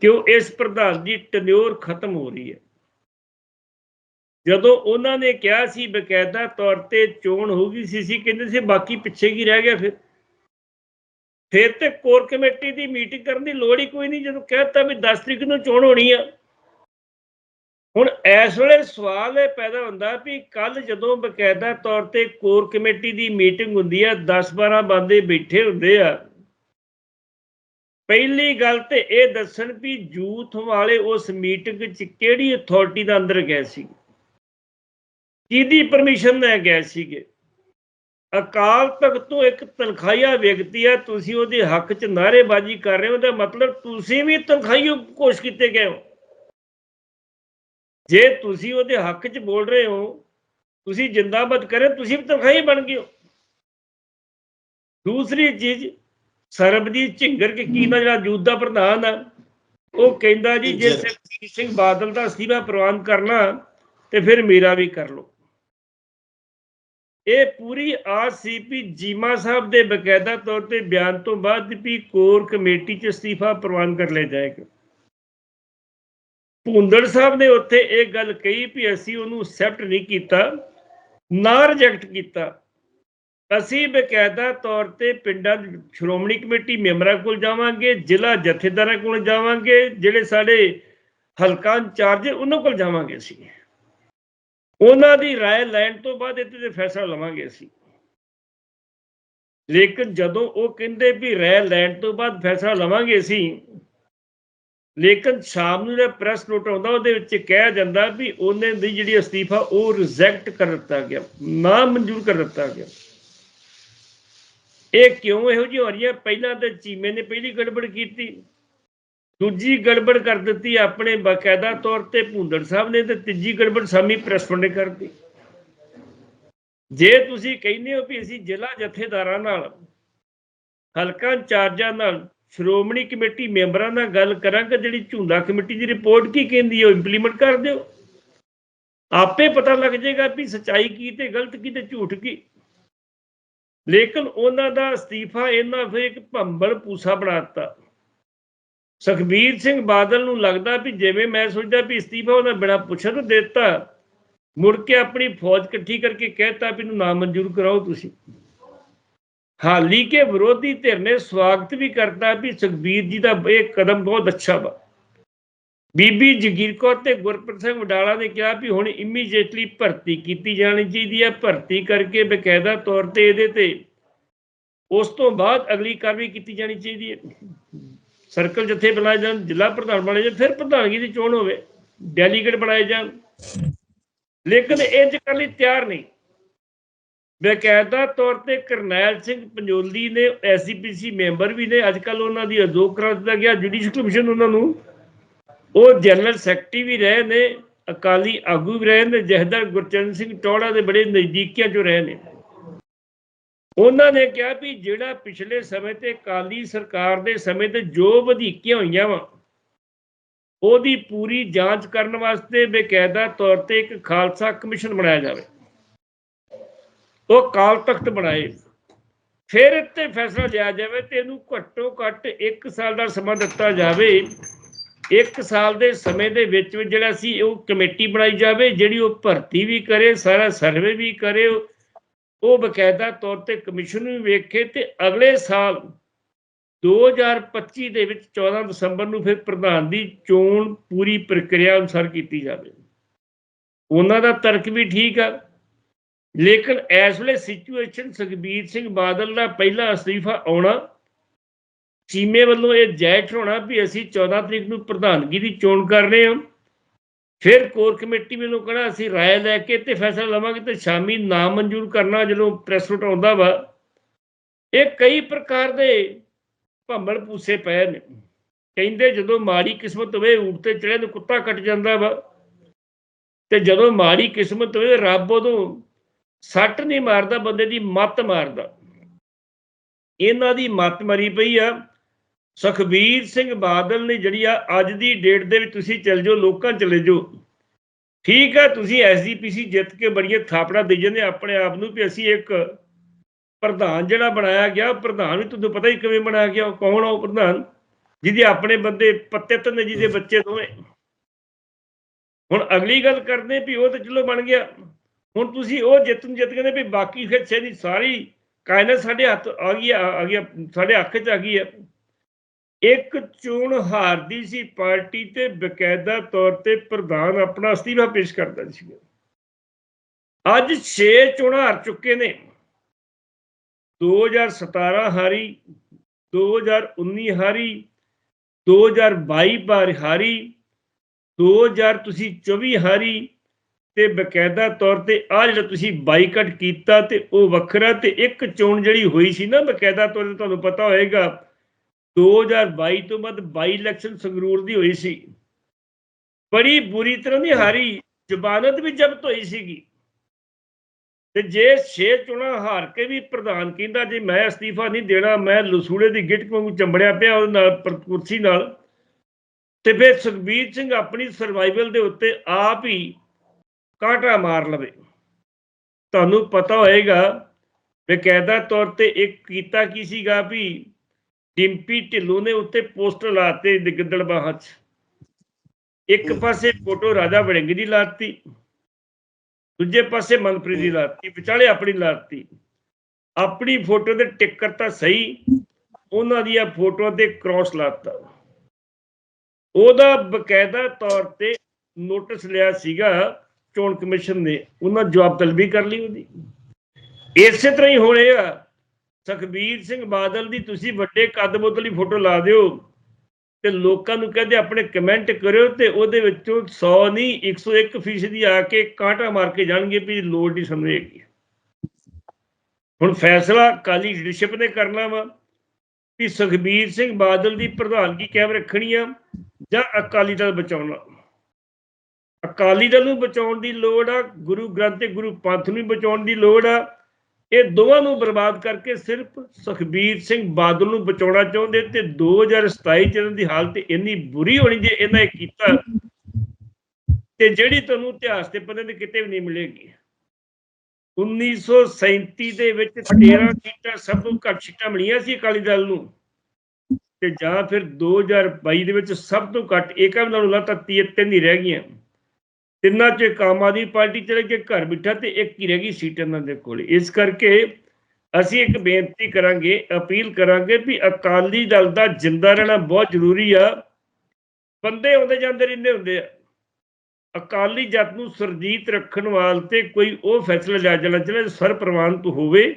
ਕਿਉਂ? ਇਸ ਪ੍ਰਧਾਨ ਦੀ ਟਨਿਓਰ ਖਤਮ ਹੋ ਰਹੀ ਹੈ। ਜਦੋਂ ਉਹਨਾਂ ਨੇ ਕਿਹਾ ਸੀ ਬਕਾਇਦਾ ਤੌਰ ਤੇ ਚੋਣ ਹੋਊਗੀ ਸੀ ਕਹਿੰਦੇ ਸੀ ਬਾਕੀ ਪਿੱਛੇ ਕੀ ਰਹਿ ਗਿਆ ਫਿਰ? ਫਿਰ ਤੇ ਕੋਰ ਕਮੇਟੀ ਦੀ ਮੀਟਿੰਗ ਕਰਨ ਦੀ ਲੋੜ ਹੀ ਕੋਈ ਨਹੀਂ। ਜਦੋਂ ਕਹਿਤਾ ਵੀ 10 ਤਰੀਕ ਨੂੰ ਚੋਣ ਹੋਣੀ ਆ ਹੁਣ ਇਸ ਵੇਲੇ ਸਵਾਲ ਇਹ ਪੈਦਾ ਹੁੰਦਾ ਵੀ ਕੱਲ ਜਦੋਂ ਬਕਾਇਦਾ ਤੌਰ ਤੇ ਕੋਰ ਕਮੇਟੀ ਦੀ ਮੀਟਿੰਗ ਹੁੰਦੀ ਹੈ 10-12 ਬੰਦੇ ਬੈਠੇ ਹੁੰਦੇ ਆ। ਪਹਿਲੀ ਗੱਲ ਤੇ ਇਹ ਦੱਸਣ ਵੀ ਜੂਥ ਵਾਲੇ ਉਸ ਮੀਟਿੰਗ 'ਚ ਕਿਹੜੀ ਅਥਾਰਟੀ ਦਾ ਅੰਦਰ ਗਏ ਸੀ? ਕਿਹਦੀ ਪਰਮਿਸ਼ਨ ਲੈ ਗਏ ਸੀਗੇ? ਅਕਾਲ ਤਖਤ ਤੋਂ ਇੱਕ ਤਨਖਾਹੀਆ ਵਿਅਕਤੀ ਹੈ ਤੁਸੀਂ ਉਹਦੇ ਹੱਕ 'ਚ ਨਾਅਰੇਬਾਜ਼ੀ ਕਰ ਰਹੇ ਹੋ ਤਾਂ ਮਤਲਬ ਤੁਸੀਂ ਵੀ ਤਨਖਾਹੀਓ ਕੋਸ਼ ਕੀਤੇ ਗਏ ਹੋ। ਜੇ ਤੁਸੀਂ ਉਹਦੇ ਹੱਕ 'ਚ ਬੋਲ ਰਹੇ ਹੋ ਤੁਸੀਂ ਜਿੰਦਾਬਾਦ ਕਰੇ ਤੁਸੀਂ ਵੀ ਤਨਖਾਹੀ ਬਣ ਗਏ ਹੋ। ਦੂਸਰੀ ਚੀਜ਼ ਸਰਬਜੀਤ ਝਿੰਗਰ ਕੇ ਕੀ ਨਾ ਜਿਹੜਾ ਯੂਥ ਦਾ ਪ੍ਰਧਾਨ ਆ ਉਹ ਕਹਿੰਦਾ ਜੀ ਜੇ। ਸੁਖਬੀਰ ਸਿੰਘ ਬਾਦਲ ਦਾ ਅਸਤੀਫਾ ਪ੍ਰਵਾਨ ਕਰਨਾ ਤੇ ਫਿਰ ਮੇਰਾ ਵੀ ਕਰ ਲਓ। ਇਹ ਪੂਰੀ ਵੀ ਜੀਮਾ ਸਾਹਿਬ ਦੇ ਬਕਾਇਦਾ ਤੌਰ ਤੇ ਬਿਆਨ ਤੋਂ ਬਾਅਦ ਵੀ ਕੋਰ ਕਮੇਟੀ ਚ ਅਸਤੀਫਾ ਪ੍ਰਵਾਨ ਕਰ ਲਿਆ ਜਾਏਗਾ। ਭੁੰਦੜ ਸਾਹਿਬ ਨੇ ਉੱਥੇ ਇਹ ਗੱਲ ਕਹੀ ਵੀ ਅਸੀਂ ਉਹਨੂੰ ਐਕਸੈਪਟ ਨਹੀਂ ਕੀਤਾ ਨਾ ਰਿਜੈਕਟ ਕੀਤਾ ਅਸੀਂ ਬਕਾਇਦਾ ਤੌਰ ਤੇ ਪਿੰਡਾਂ ਦੀ ਸ਼੍ਰੋਮਣੀ ਕਮੇਟੀ ਮੈਂਬਰਾਂ ਕੋਲ ਜਾਵਾਂਗੇ ਜ਼ਿਲ੍ਹਾ ਜਥੇਦਾਰਾਂ ਕੋਲ ਜਾਵਾਂਗੇ ਜਿਹੜੇ ਸਾਡੇ ਹਲਕਾ ਇੰਚਾਰਜ ਉਹਨਾਂ ਕੋਲ ਜਾਵਾਂਗੇ ਅਸੀਂ ਉਹਨਾਂ ਦੀ رائے ਲੈਣ ਤੋਂ ਬਾਅਦ ਇੱਥੇ ਤੇ ਫੈਸਲਾ ਲਵਾਂਗੇ ਅਸੀਂ ਲੇਕਿਨ ਜਦੋਂ ਉਹ ਕਹਿੰਦੇ ਵੀ ਰਾਏ ਲੈਣ ਤੋਂ ਬਾਅਦ ਫੈਸਲਾ ਲਵਾਂਗੇ ਅਸੀਂ ਲੇਕਿਨ ਸ਼ਾਮ ਨੂੰ ਜਿਹੜਾ ਪ੍ਰੈਸ ਨੋਟ ਆਉਂਦਾ, ਉਹਦੇ ਵਿੱਚ ਕਿਹਾ ਜਾਂਦਾ ਵੀ ਉਹਨੇ ਦੀ ਜਿਹੜੀ ਅਸਤੀਫਾ, ਉਹ ਰਿਜੈਕਟ ਕਰ ਦਿੱਤਾ ਗਿਆ, ਨਾ ਮਨਜ਼ੂਰ ਕਰ ਦਿੱਤਾ ਗਿਆ। ਇਹ ਕਿਉਂ ਇਹੋ ਜਿਹੀ ਹੋ ਰਹੀ ਹੈ? ਪਹਿਲਾਂ ਤਾਂ ਚੀਮੇ ਨੇ ਪਹਿਲੀ ਗੜਬੜ ਕੀਤੀ, ਦੂਜੀ ਗੜਬੜ ਕਰ ਦਿੱਤੀ ਆਪਣੇ ਬਕਾਇਦਾ ਤੌਰ ਤੇ, ਭੁੰਦੜ ਸਾਹਿਬ ਨੇ ਤੇ ਤੀਜੀ ਗੜਬੜ ਸਾਮੀ ਪ੍ਰੈਸ ਨੇ ਕਰਤੀ ਜੇ ਤੁਸੀਂ ਕਹਿੰਦੇ ਹੋ ਵੀ ਅਸੀਂ ਜ਼ਿਲ੍ਹਾ ਜਥੇਦਾਰਾਂ ਨਾਲ, ਹਲਕਾ ਇੰਚਾਰਜਾਂ ਨਾਲ ਸ਼੍ਰੋਮਣੀ ਕਮੇਟੀ ਮੈਂਬਰਾਂ ਨਾਲ ਗੱਲ ਕਰਾਂਗਾ ਜਿਹੜੀ ਝੁੰਦਾ ਕਮੇਟੀ ਦੀ ਰਿਪੋਰਟ ਕੀ ਕਹਿੰਦੀ ਹੈ, ਉਹ ਇੰਪਲੀਮੈਂਟ ਕਰ ਦਿਓ। ਆਪੇ ਪਤਾ ਲੱਗ ਜਾਏਗਾ ਵੀ ਸਚਾਈ ਕੀ ਤੇ ਗਲਤ ਕੀ ਤੇ ਝੂਠ ਕੀ। ਲੇਕਿਨ ਉਹਨਾਂ ਦਾ ਅਸਤੀਫਾ ਇਹਨਾਂ ਫਿਰ ਇੱਕ ਭੰਬਲ ਪੂਸਾ ਬਣਾਤਾ ਸੁਖਬੀਰ ਸਿੰਘ ਬਾਦਲ ਨੂੰ ਲੱਗਦਾ ਵੀ ਜਿਵੇਂ ਮੈਂ ਸੋਚਦਾ ਵੀ ਅਸਤੀਫਾ ਉਹਨਾਂ ਬਿਨਾ ਪੁੱਛਣ ਤੋਂ ਦਿੱਤਾ, ਮੁੜ ਕੇ ਆਪਣੀ ਫੌਜ ਇਕੱਠੀ ਕਰਕੇ ਕਹਿਤਾ ਵੀ ਇਹਨੂੰ ਨਾ ਮਨਜ਼ੂਰ ਕਰਾਓ ਤੁਸੀਂ। ਹਾਲੀ ਕੇ ਵਿਰੋਧੀ ਧਿਰ ਨੇ ਸਵਾਗਤ ਵੀ ਕਰਤਾ ਵੀ ਸੁਖਬੀਰ ਜੀ ਦਾ ਇਹ ਕਦਮ ਬਹੁਤ ਅੱਛਾ ਵਾ। ਬੀਬੀ ਜਗੀਰ ਕੌਰ ਤੇ ਗੁਰਪ੍ਰੀਤ ਸਿੰਘ ਵਡਾਲਾ ਨੇ ਕਿਹਾ ਵੀ ਹੁਣ ਇਮੀਡੀਏਟਲੀ ਭਰਤੀ ਕੀਤੀ ਜਾਣੀ ਚਾਹੀਦੀ ਹੈ ਭਰਤੀ ਕਰਕੇ ਬਕਾਇਦਾ ਤੌਰ ਤੇ ਇਹਦੇ ਤੇ ਉਸ ਤੋਂ ਬਾਅਦ ਅਗਲੀ ਕਾਰਵਾਈ ਕੀਤੀ ਜਾਣੀ ਚਾਹੀਦੀ ਹੈ। ਸਰਕਲ ਜਥੇ ਬਣਾਏ ਜਾਣ, ਜ਼ਿਲ੍ਹਾ ਪ੍ਰਧਾਨ ਬਣਾਏ ਜਾਣ, ਫਿਰ ਪ੍ਰਧਾਨਗੀ ਦੀ ਚੋਣ ਹੋਵੇ, ਡੈਲੀਗੇਟ ਬਣਾਏ ਜਾਣ। ਲੇਕਿਨ ਇੰਜ ਕਰਨ ਲਈ ਤਿਆਰ ਨਹੀਂ। ਬਕਾਇਦਾ ਤੌਰ ਤੇ ਕਰਨੈਲ ਸਿੰਘ ਪੰਜੋਲੀ ਨੇ ਐਸਜੀਪੀਸੀ ਮੈਂਬਰ ਵੀ ਨੇ। ਅੱਜ ਕੱਲ ਉਹਨਾਂ ਦੀ ਅਜੋਗ ਕਰਾ ਦਿੱਤਾ ਗਿਆ ਜੁਡੀਸ਼ੀਅਲ ਕਮਿਸ਼ਨ ਉਹਨਾਂ ਨੂੰ। ਉਹ ਜਨਰਲ ਸੈਕਟਰੀ ਵੀ ਰਹੇ ਨੇ, ਅਕਾਲੀ ਆਗੂ ਵੀ ਰਹੇ ਨੇ, ਜਹਦਰ ਗੁਰਚਰਨ ਸਿੰਘ ਟੋੜਾ ਦੇ ਬੜੇ ਨਜ਼ਦੀਕੀਆਂ ਚੋਂ ਰਹੇ ਨੇ। ਉਹਨਾਂ ਨੇ ਕਿਹਾ ਵੀ ਜਿਹੜਾ ਪਿਛਲੇ ਸਮੇਂ ਤੇ ਅਕਾਲੀ ਸਰਕਾਰ ਦੇ ਸਮੇਂ ਤੇ ਜੋ ਵਧੀਕੀਆਂ ਹੋਈਆਂ ਵਾ, ਉਹਦੀ ਪੂਰੀ ਜਾਂਚ ਕਰਨ ਵਾਸਤੇ ਬਕਾਇਦਾ ਤੌਰ ਤੇ ਇੱਕ ਖਾਲਸਾ ਕਮਿਸ਼ਨ ਬਣਾਇਆ ਜਾਵੇ। ਉਹ ਕਾਲ ਤਖਤ ਬਣਾਏ। ਫਿਰ ਇੱਥੇ ਫੈਸਲਾ ਲਿਆ ਜਾਵੇ ਤੇ ਇਹਨੂੰ ਘੱਟੋ ਘੱਟ 1 ਸਾਲ ਦਾ ਸਮਾਂ ਦਿੱਤਾ ਜਾਵੇ। 1 ਸਾਲ ਦੇ ਸਮੇਂ ਦੇ ਵਿੱਚ ਜਿਹੜਾ ਸੀ ਉਹ ਕਮੇਟੀ ਬਣਾਈ ਜਾਵੇ, ਜਿਹੜੀ ਉਹ ਭਰਤੀ ਵੀ ਕਰੇ, ਸਾਰਾ ਸਰਵੇ ਵੀ ਕਰੇ। ਉਹ ਬਕਾਇਦਾ ਤੌਰ ਤੇ ਕਮਿਸ਼ਨ ਵੀ ਵੇਖੇ ਤੇ ਅਗਲੇ ਸਾਲ 2025 ਦੇ ਵਿੱਚ 14 ਦਸੰਬਰ ਨੂੰ ਫਿਰ ਪ੍ਰਧਾਨ ਦੀ ਚੋਣ ਪੂਰੀ ਪ੍ਰਕਿਰਿਆ ਅਨੁਸਾਰ ਕੀਤੀ ਜਾਵੇ। ਉਹਨਾਂ ਦਾ ਤਰਕ ਵੀ ਠੀਕ ਆ। ਲੇਕਿਨ ਇਸ ਵੇਲੇ ਸਿਚੁਏਸ਼ਨ ਸੁਖਬੀਰ ਸਿੰਘ ਬਾਦਲ ਦਾ ਪਹਿਲਾ ਅਸਤੀਫਾ ਆਉਣਾ, ਚੀਮੇ ਵੱਲੋਂ ਇਹ ਜਾਇਜ਼ ਹੋਣਾ ਵੀ ਅਸੀਂ 14 ਤਰੀਕ ਨੂੰ ਪ੍ਰਧਾਨਗੀ ਦੀ ਚੋਣ ਕਰ ਰਹੇ ਹਾਂ। ਫਿਰ ਕੋਰ ਕਮੇਟੀ ਵੱਲੋਂ ਕਹਣਾ ਅਸੀਂ ਰਾਏ ਲੈ ਕੇ ਤੇ ਫੈਸਲਾ ਲਵਾਂਗੇ ਤੇ ਸ਼ਾਮੀ ਨਾ ਮਨਜ਼ੂਰ ਕਰਨਾ ਜਦੋਂ ਪ੍ਰੈਸ ਨੋਟ ਆਉਂਦਾ ਵਾ। ਇਹ ਕਈ ਪ੍ਰਕਾਰ ਦੇ ਭੰਬਲ ਪੂਸੇ ਪਏ ਨੇ। ਕਹਿੰਦੇ ਜਦੋਂ ਮਾੜੀ ਕਿਸਮਤ ਹੋਵੇ ਊਟ ਤੇ ਚੜਿਆ ਨੂੰ ਕੁੱਤਾ ਕੱਟ ਜਾਂਦਾ ਵਾ। ਤੇ ਜਦੋਂ ਮਾੜੀ ਕਿਸਮਤ ਹੋਵੇ ਰੱਬ ਉਦੋਂ ਸੱਟ ਨਹੀਂ ਮਾਰਦਾ, ਬੰਦੇ ਦੀ ਮੱਤ ਮਾਰਦਾ। ਇਹਨਾਂ ਦੀ ਮੱਤ ਮਰੀ ਪਈ ਆ। ਸੁਖਬੀਰ ਸਿੰਘ ਬਾਦਲ ਨੇ ਜਿਹੜੀ ਆ ਅੱਜ ਦੀ ਡੇਟ ਦੇ ਵਿੱਚ ਤੁਸੀਂ ਚੱਲ ਜਾਓ, ਲੋਕਾਂ ਚਲੇ ਜਾਓ। ਠੀਕ ਆ, ਤੁਸੀਂ ਐਸਜੀਪੀਸੀ ਜਿੱਤ ਕੇ ਬੜੀਆਂ ਥਾਪੜਾ ਦੇ ਜਾਂਦੇ ਆਪਣੇ ਆਪ ਨੂੰ ਵੀ ਅਸੀਂ ਇੱਕ ਪ੍ਰਧਾਨ ਜਿਹੜਾ ਬਣਾਇਆ ਗਿਆ ਪ੍ਰਧਾਨ ਵੀ ਤੁਹਾਨੂੰ ਪਤਾ ਹੀ ਕਿਵੇਂ ਬਣਾਇਆ ਗਿਆ ਕੌਣ ਆ ਉਹ ਪ੍ਰਧਾਨ? ਜਿਹਦੇ ਆਪਣੇ ਬੰਦੇ ਪੱਤੇ ਤੇ ਜਿਹਦੇ ਬੱਚੇ ਦੋਵੇਂ। ਹੁਣ ਅਗਲੀ ਗੱਲ ਕਰਦੇ ਵੀ ਉਹ ਤਾਂ ਚਲੋ ਬਣ ਗਿਆ। ਹੁਣ ਤੁਸੀਂ ਉਹ ਜਿੱਤ ਨੂੰ ਜਿੱਤ ਕਹਿੰਦੇ ਵੀ ਬਾਕੀ ਹਿੱਸੇ ਦੀ ਸਾਰੀ ਕਾਇਨਾਤ ਸਾਡੇ ਹੱਥ ਆ ਗਈ ਆ ਗਈ ਸਾਡੇ ਹੱਕ 'ਚ ਆ ਗਈ ਹੈ ਇੱਕ ਚੋਣ ਹਾਰਦੀ ਸੀ ਪਾਰਟੀ ਤੇ ਬਕਾਇਦਾ ਤੌਰ ਤੇ ਪ੍ਰਧਾਨ ਆਪਣਾ ਅਸਤੀਫਾ ਪੇਸ਼ ਕਰਦਾ ਸੀ। ਅੱਜ 6 ਚੋਣਾਂ ਹਾਰ ਚੁੱਕੇ ਨੇ। 2017 ਹਾਰੀ 2019 ਹਾਰੀ 2022 ਹਾਰੀ 2000 ਤੁਸੀਂ 24 ਹਾਰੀ ਤੇ ਬਕਾਇਦਾ ਤੌਰ ਤੇ ਆ ਜਿਹੜਾ ਤੁਸੀਂ ਬਾਈਕਾਟ ਕੀਤਾ ਤੇ ਉਹ ਵੱਖਰਾ ਤੇ ਇੱਕ ਚੋਣ ਜਿਹੜੀ ਹੋਈ ਸੀ ਨਾ ਬਕਾਇਦਾ ਤੌਰ ਤੇ ਤੁਹਾਨੂੰ ਪਤਾ ਹੋਏਗਾ 2022 ਤੋਂ ਬਾਅਦ ਬਾਈ ਇਲੈਕਸ਼ਨ ਸੰਗਰੂਰ ਦੀ ਹੋਈ ਸੀ। ਬੜੀ ਬੁਰੀ ਤਰ੍ਹਾਂ ਦੀ ਹਾਰੀ ਜ਼ਬਾਨਤ ਵੀ ਜ਼ਬਤ ਹੋਈ ਸੀਗੀ। ਤੇ ਜੇ ਛੇ ਚੁਣਾ ਹਾਰ ਕੇ ਵੀ ਪ੍ਰਧਾਨ ਕਹਿੰਦਾ ਜੇ ਮੈਂ ਅਸਤੀਫਾ ਨਹੀਂ ਦੇਣਾ, ਮੈਂ ਲਸੂੜੇ ਦੀ ਗਿੱਟ ਵਾਂਗੂ ਚੰਬੜਿਆ ਪਿਆ ਉਹਦੇ ਨਾਲ ਕੁਰਸੀ ਨਾਲ, ਤੇ ਫਿਰ ਸੁਖਬੀਰ ਸਿੰਘ ਆਪਣੀ ਸਰਵਾਈਵਲ ਦੇ ਉੱਤੇ ਆਪ ਹੀ ਕਾਂਟਾ ਮਾਰ ਲਵੇ। ਤੁਹਾਨੂੰ ਪਤਾ ਹੋਏਗਾ ਬਕਾਇਦਾ ਤੌਰ ਤੇ ਇੱਕ ਕੀਤਾ ਕੀ ਸੀਗਾ ਵੀ ਡਿੰਪੀ ਢਿੱਲੋਂ ਨੇ ਉੱਤੇ ਪੋਸਟਰ ਲਾਤੇ ਗਿੱਦੜਬਾਹਾਂ 'ਚ। ਇੱਕ ਪਾਸੇ ਫੋਟੋ ਰਾਜਾ ਵੜਿੰਗ ਦੀ ਲਾਤੀ ਦੂਜੇ ਪਾਸੇ ਮਨਪ੍ਰੀਤ ਦੀ ਲਾਤੀ ਵਿਚਾਲੇ ਆਪਣੀ ਲਾਤੀ। ਆਪਣੀ ਫੋਟੋ ਤੇ ਟਿਕ ਕਰਤਾ ਸਹੀ ਉਹਨਾਂ ਦੀਆਂ ਫੋਟੋਆਂ ਤੇ ਕ੍ਰਾਸ ਲਾਤਾ। ਉਹਦਾ ਬਕਾਇਦਾ ਤੌਰ ਤੇ ਨੋਟਿਸ ਲਿਆ ਸੀਗਾ ਚੋਣ ਕਮਿਸ਼ਨ ਨੇ ਉਹਨਾਂ ਜਵਾਬ ਤਲਬੀ ਕਰ ਲਈ ਉਹਦੀ। ਇਸੇ ਤਰ੍ਹਾਂ ਹੀ ਹੁਣ ਇਹ ਆ, ਸੁਖਬੀਰ ਸਿੰਘ ਬਾਦਲ ਦੀ ਤੁਸੀਂ ਵੱਡੇ ਕੱਦ ਬੋਤਲੀ ਫੋਟੋ ਲਾ ਦਿਓ ਤੇ ਲੋਕਾਂ ਨੂੰ ਕਹਦੇ ਆਪਣੇ ਕਮੈਂਟ ਕਰਿਓ ਤੇ ਉਹਦੇ ਵਿੱਚੋਂ 100 ਨਹੀਂ 101 ਫੀਸਦੀ ਆ ਕੇ ਕਾਂਟਾ ਮਾਰ ਕੇ ਜਾਣਗੇ ਵੀ ਲੋੜ ਨਹੀਂ ਸਮਝੇਗੀ ਹੁਣ ਫੈਸਲਾ ਕਾਲੀ ਲੀਡਰਸ਼ਿਪ ਨੇ ਕਰਨਾ ਵਾ ਵੀ ਸੁਖਬੀਰ ਸਿੰਘ ਬਾਦਲ ਦੀ ਪ੍ਰਧਾਨਗੀ ਕਿਵੇਂ ਰੱਖਣੀ ਆ ਜਾਂ ਅਕਾਲੀ ਦਲ ਬਚਾਉਣਾ। ਅਕਾਲੀ ਦਲ ਨੂੰ ਬਚਾਉਣ ਦੀ ਲੋੜ ਆ, ਗੁਰੂ ਗ੍ਰੰਥ ਤੇ ਗੁਰੂ ਪੰਥ ਨੂੰ ਬਚਾਉਣ ਦੀ ਲੋੜ ਆ। ਇਹ ਦੋਵਾਂ ਨੂੰ ਬਰਬਾਦ ਕਰਕੇ ਸਿਰਫ ਸੁਖਬੀਰ ਸਿੰਘ ਬਾਦਲ ਨੂੰ ਬਚਾਉਣਾ ਚਾਹੁੰਦੇ ਤੇ 2027 ਚ ਇਹਨਾਂ ਦੀ ਹਾਲਤ ਇੰਨੀ ਬੁਰੀ ਹੋਣੀ ਜੇ ਇਹਨਾਂ ਇਹ ਕੀਤਾ, ਤੇ ਜਿਹੜੀ ਤੁਹਾਨੂੰ ਇਤਿਹਾਸ ਦੇ ਪੱਧਰ ਤੇ ਕਿਤੇ ਵੀ ਨਹੀਂ ਮਿਲੇਗੀ। 1937 ਦੇ ਵਿੱਚ 13 ਸੀਟਾਂ, ਸਭ ਤੋਂ ਘੱਟ ਸੀਟਾਂ ਮਿਲੀਆਂ ਸੀ ਅਕਾਲੀ ਦਲ ਨੂੰ। ਤੇ ਜਾਂ ਫਿਰ 2022 ਦੇ ਵਿੱਚ ਸਭ ਤੋਂ ਘੱਟ ਏਕਮ ਨਾਲੋਂ ਲਗਾਤਾਰ ਤੀਹ ਤਿੰਨ ਹੀ ਰਹਿ ਗਈਆਂ। ਤਿੰਨਾਂ ਚ ਇੱਕ ਆਮ ਆਦਮੀ ਪਾਰਟੀ ਚਲੇ ਕੇ ਘਰ ਬਿਠਾ ਤੇ ਇੱਕ ਹੀ ਰਹਿ ਗਈ ਸੀਟ ਇਹਨਾਂ ਦੇ ਕੋਲ। ਇਸ ਕਰਕੇ ਅਸੀਂ ਇੱਕ ਬੇਨਤੀ ਕਰਾਂਗੇ, ਅਪੀਲ ਕਰਾਂਗੇ ਵੀ ਅਕਾਲੀ ਦਲ ਦਾ ਜਿੰਦਾ ਰਹਿਣਾ ਬਹੁਤ ਜ਼ਰੂਰੀ ਆ। ਬੰਦੇ ਆਉਂਦੇ ਜਾਂਦੇ ਰਹਿੰਦੇ ਹੁੰਦੇ ਆ। ਅਕਾਲੀ ਜੱਟ ਨੂੰ ਸਰਜੀਤ ਰੱਖਣ ਵਾਸਤੇ ਕੋਈ ਉਹ ਫੈਸਲਾ ਲਿਆ ਜਾਣਾ ਚਾਹੀਦਾ ਸਰ ਪ੍ਰਵਾਨਿਤ ਹੋਵੇ।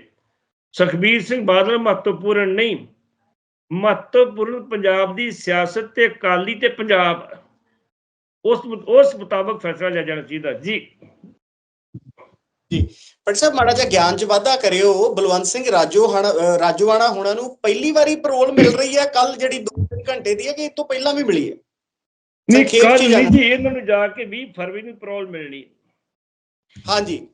ਸੁਖਬੀਰ ਸਿੰਘ ਬਾਦਲ ਮਹੱਤਵਪੂਰਨ ਨਹੀਂ। ਮਹੱਤਵਪੂਰਨ ਪੰਜਾਬ ਦੀ ਸਿਆਸਤ ਤੇ ਅਕਾਲੀ ਤੇ ਪੰਜਾਬ। ਉਸ ਉਸ ਮੁਤਾਬਕ ਫੈਸਲਾ ਲਿਆ ਜਾਣਾ ਚਾਹੀਦਾ ਜੀ। ਪਰ ਸਾਹਿਬ ਮਾੜਾ ਜਿਹਾ ਗਿਆਨ ਚ ਵਾਧਾ ਕਰਿਓ। ਬਲਵੰਤ ਸਿੰਘ ਰਾਜੋਹਾਣਾ ਅਹ ਰਾਜੋਆਣਾ ਹੋਣਾ ਨੂੰ ਪਹਿਲੀ ਵਾਰੀ ਪਰੋਲ ਮਿਲ ਰਹੀ ਹੈ। ਕੱਲ ਜਿਹੜੀ 2 ਘੰਟੇ ਦੀ ਹੈ ਕਿ ਇਸ ਤੋਂ ਪਹਿਲਾਂ ਵੀ ਮਿਲੀ ਹੈ। ਨਹੀਂ ਕੱਲ ਨਹੀਂ। ਜੀ ਇਹਨਾਂ ਨੂੰ ਜਾ ਕੇ 20 ਫਰਵਰੀ ਨੂੰ ਪਰੋਲ ਮਿਲਣੀ ਹਾਂਜੀ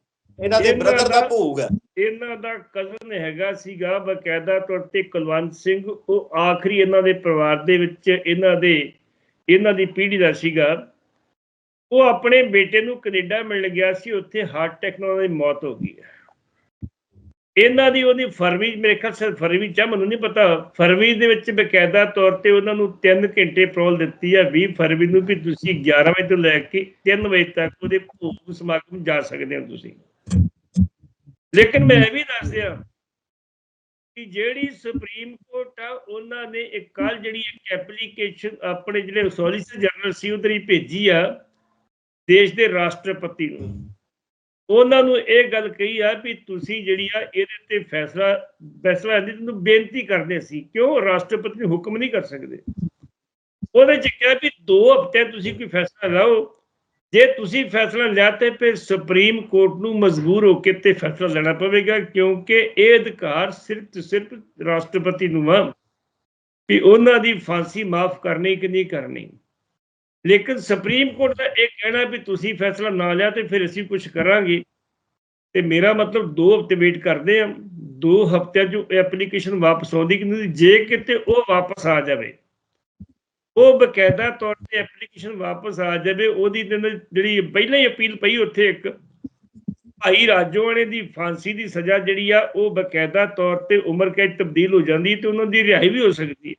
ਇਹਨਾਂ ਦੇ ਬ੍ਰਦਰ ਦਾ- ਭੋਗ ਹੈ। ਇਹਨਾਂ ਦਾ ਕਜ਼ਨ ਹੈਗਾ ਸੀਗਾ ਬਕਾਇਦਾ ਤੌਰ ਤੇ ਕੁਲਵੰਤ ਸਿੰਘ। ਉਹ ਆਖਰੀ ਇਹਨਾਂ ਦੇ ਪਰਿਵਾਰ ਦੇ ਵਿੱਚ ਇਹਨਾਂ ਦੇ ਇਹਨਾਂ ਦੀ ਪੀੜ੍ਹੀ ਦਾ ਸੀਗਾ। ਉਹ ਆਪਣੇ ਬੇਟੇ ਨੂੰ ਕੈਨੇਡਾ ਮਿਲਣ ਗਿਆ ਸੀ, ਉੱਥੇ ਹਾਰਟ ਅਟੈਕ ਨਾਲ ਉਹਦੀ ਮੌਤ ਹੋ ਗਈ ਇਹਨਾਂ ਦੀ ਉਹਦੀ ਫਰਵਰੀ ਮੇਰੇ ਖਿਆਲ ਸੇ ਫਰਵਰੀ ਚ ਮੈਨੂੰ ਨਹੀਂ ਪਤਾ। ਫਰਵਰੀ ਦੇ ਵਿੱਚ ਬਕਾਇਦਾ ਤੌਰ ਤੇ ਉਹਨਾਂ ਨੂੰ 3 ਘੰਟੇ ਪ੍ਰੋਲ ਦਿੱਤੀ ਹੈ 20 ਫਰਵਰੀ ਨੂੰ ਵੀ ਤੁਸੀਂ 11 ਵਜੇ ਤੋਂ ਲੈ ਕੇ 3 ਵਜੇ ਤੱਕ ਉਹਦੇ ਭੋਗ ਸਮਾਗਮ ਜਾ ਸਕਦੇ ਹੋ ਤੁਸੀਂ। ਲੇਕਿਨ ਮੈਂ ਇਹ ਵੀ ਦੱਸ ਦਿਆਂ ਕਿ ਜਿਹੜੀ ਸੁਪਰੀਮ ਕੋਰਟ ਆ, ਉਹਨਾਂ ਨੇ ਇੱਕ ਕੱਲ ਜਿਹੜੀ ਇੱਕ ਐਪਲੀਕੇਸ਼ਨ ਆਪਣੇ ਜਿਹੜੇ ਸੋਲਿਸਿਟਰ ਜਨਰਲ ਸੀ ਉਹਦੇ ਭੇਜੀ ਆ। ਦੇਸ਼ ਦੇ ਰਾਸ਼ਟਰਪਤੀ ਨੂੰ। ਉਹਨਾਂ ਨੂੰ ਇਹ ਗੱਲ ਕਹੀ ਆ ਵੀ ਤੁਸੀਂ ਜਿਹੜੀ ਆ ਇਹਦੇ ਤੇ ਫੈਸਲਾ ਫੈਸਲਾ ਦੀ ਤੁਹਾਨੂੰ ਬੇਨਤੀ ਕਰਦੇ ਸੀ। ਕਿਉਂ? ਰਾਸ਼ਟਰਪਤੀ ਨੂੰ ਹੁਕਮ ਨਹੀਂ ਕਰ ਸਕਦੇ। ਉਹਦੇ ਚ ਕਿਹਾ ਵੀ 2 ਹਫ਼ਤੇ ਤੁਸੀਂ ਕੋਈ ਫੈਸਲਾ ਲਾਓ। ਜੇ ਤੁਸੀਂ ਫੈਸਲਾ ਲਿਆ ਤੇ ਫਿਰ ਸੁਪਰੀਮ ਕੋਰਟ ਨੂੰ ਮਜਬੂਰ ਹੋ ਕੇ ਤੇ ਫੈਸਲਾ ਲੈਣਾ ਪਵੇਗਾ, ਕਿਉਂਕਿ ਇਹ ਅਧਿਕਾਰ ਸਿਰਫ ਤੇ ਸਿਰਫ ਰਾਸ਼ਟਰਪਤੀ ਨੂੰ ਆ। ਵੀ ਉਹਨਾਂ ਦੀ ਫਾਂਸੀ ਮਾਫ ਕਰਨੀ ਕਿ ਨਹੀਂ ਕਰਨੀ। ਲੇਕਿਨ ਸੁਪਰੀਮ ਕੋਰਟ ਦਾ ਇਹ ਕਹਿਣਾ ਵੀ ਤੁਸੀਂ ਫੈਸਲਾ ਨਾ ਲਿਆ ਤੇ ਫਿਰ ਅਸੀਂ ਕੁਝ ਕਰਾਂਗੇ। ਤੇ ਮੇਰਾ ਮਤਲਬ 2 ਹਫ਼ਤੇ ਵੇਟ ਕਰਦੇ ਆ। 2 ਹਫ਼ਤਿਆਂ ਚ ਐਪਲੀਕੇਸ਼ਨ ਵਾਪਸ ਆਉਂਦੀ ਕਿ ਨਹੀਂ, ਜੇ ਕਿਤੇ ਉਹ ਵਾਪਸ ਆ ਜਾਵੇ। ਉਹ ਬਕਾਇਦਾ ਤੌਰ ਤੇ ਐਪਲੀਕੇਸ਼ਨ ਵਾਪਸ ਆ ਜਾਵੇ, ਉਹਦੀ ਜਿਹੜੀ ਪਹਿਲਾਂ ਹੀ ਅਪੀਲ ਪਈ ਉੱਥੇ ਇੱਕ, ਭਾਈ ਰਾਜੋਆਣੇ ਦੀ ਫਾਂਸੀ ਦੀ ਸਜ਼ਾ ਜਿਹੜੀ ਆ, ਉਹ ਬਕਾਇਦਾ ਤੌਰ ਤੇ ਉਮਰ ਕੈਦ ਤਬਦੀਲ ਹੋ ਜਾਂਦੀ ਤੇ ਉਹਨਾਂ ਦੀ ਰਿਹਾਈ ਵੀ ਹੋ ਸਕਦੀ ਹੈ।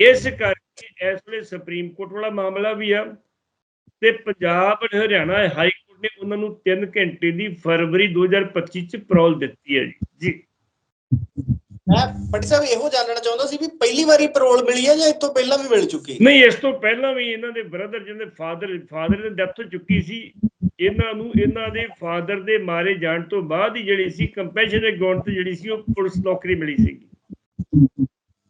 ਇਸ ਕਰਕੇ ਇਸ ਵੇਲੇ ਸੁਪਰੀਮ ਕੋਰਟ ਵਾਲਾ ਮਾਮਲਾ ਵੀ ਆ ਤੇ ਪੰਜਾਬ ਤੇ ਹਰਿਆਣਾ ਹਾਈ ਕੋਰਟ ਨੇ ਉਹਨਾਂ ਨੂੰ 3 ਘੰਟੇ ਦੀ ਫਰਵਰੀ 2025 ਚ ਪਰੋਲ ਦਿੱਤੀ ਹੈ ਜੀ। ਜੀ ਮੈਂ ਪਟੀ ਸਾਹਿਬ ਇਹੋ ਜਾਣਨਾ ਚਾਹੁੰਦਾ ਸੀ ਵੀ ਪਹਿਲੀ ਵਾਰੀ ਪਰੋਲ ਮਿਲੀ ਹੈ ਜਾਂ ਇਸ ਤੋਂ ਪਹਿਲਾਂ ਵੀ ਮਿਲ ਚੁੱਕੀ ਨਹੀਂ ਇਸ ਤੋਂ ਪਹਿਲਾਂ ਵੀ ਇਹਨਾਂ ਦੇ ਬ੍ਰਦਰ ਜਿਹਦੇ ਫਾਦਰ ਫਾਦਰ ਦੀ ਡੈਥ ਹੋ ਚੁੱਕੀ ਸੀ ਇਹਨਾਂ ਨੂੰ ਇਹਨਾਂ ਦੇ ਫਾਦਰ ਦੇ ਮਾਰੇ ਜਾਣ ਤੋਂ ਬਾਅਦ ਹੀ ਜਿਹੜੀ ਸੀ ਕੰਪੈਸ਼ਨੇਟ ਗਰਾਊਂਡ ਤੇ ਜਿਹੜੀ ਸੀ ਉਹ ਪੁਲਿਸ ਨੌਕਰੀ ਮਿਲੀ ਸੀ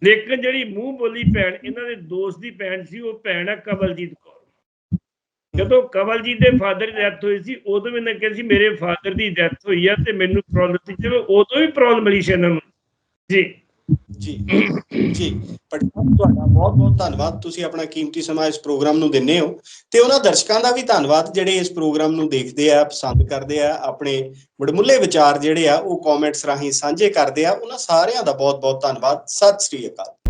ਲੇਕਿਨ ਜਿਹੜੀ ਮੂੰਹ ਬੋਲੀ ਭੈਣ, ਇਹਨਾਂ ਦੇ ਦੋਸਤ ਦੀ ਭੈਣ ਸੀ, ਉਹ ਭੈਣ ਆ ਕਵਲਜੀਤ ਕੌਰ। ਜਦੋਂ ਕਵਲਜੀਤ ਦੇ ਫਾਦਰ ਦੀ ਡੈਥ ਹੋਈ ਸੀ, ਉਦੋਂ ਵੀ ਇਹਨਾਂ ਕਿਹਾ ਸੀ, ਮੇਰੇ ਫਾਦਰ ਦੀ ਡੈਥ ਹੋਈ ਆ ਤੇ ਮੈਨੂੰ ਪ੍ਰੋਬਲਮ ਸੀ। ਚਲੋ ਉਦੋਂ ਵੀ ਪ੍ਰੋਬਲਮ ਮਿਲੀ ਸੀ ਇਹਨਾਂ ਨੂੰ ਜੀ। ਜੀ ਜੀ। ਪਟੀ ਤੁਹਾਡਾ ਬਹੁਤ ਬਹੁਤ ਧੰਨਵਾਦ। ਤੁਸੀਂ ਆਪਣਾ ਕੀਮਤੀ ਸਮਾਂ ਇਸ ਪ੍ਰੋਗਰਾਮ ਨੂੰ ਦਿੰਦੇ ਹੋ। ਤੇ ਉਹਨਾਂ ਦਰਸ਼ਕਾਂ ਦਾ ਵੀ ਧੰਨਵਾਦ, ਜਿਹੜੇ ਇਸ ਪ੍ਰੋਗਰਾਮ ਨੂੰ ਦੇਖਦੇ ਆ, ਪਸੰਦ ਕਰਦੇ ਆ, ਆਪਣੇ ਵਡਮੁੱਲੇ ਵਿਚਾਰ ਜਿਹੜੇ ਆ, ਉਹ ਕਮੈਂਟਸ ਰਾਹੀਂ ਸਾਂਝੇ ਕਰਦੇ ਆ। ਉਹਨਾਂ ਸਾਰਿਆਂ ਦਾ ਬਹੁਤ ਬਹੁਤ ਧੰਨਵਾਦ। ਸਤਿ ਸ੍ਰੀ ਅਕਾਲ।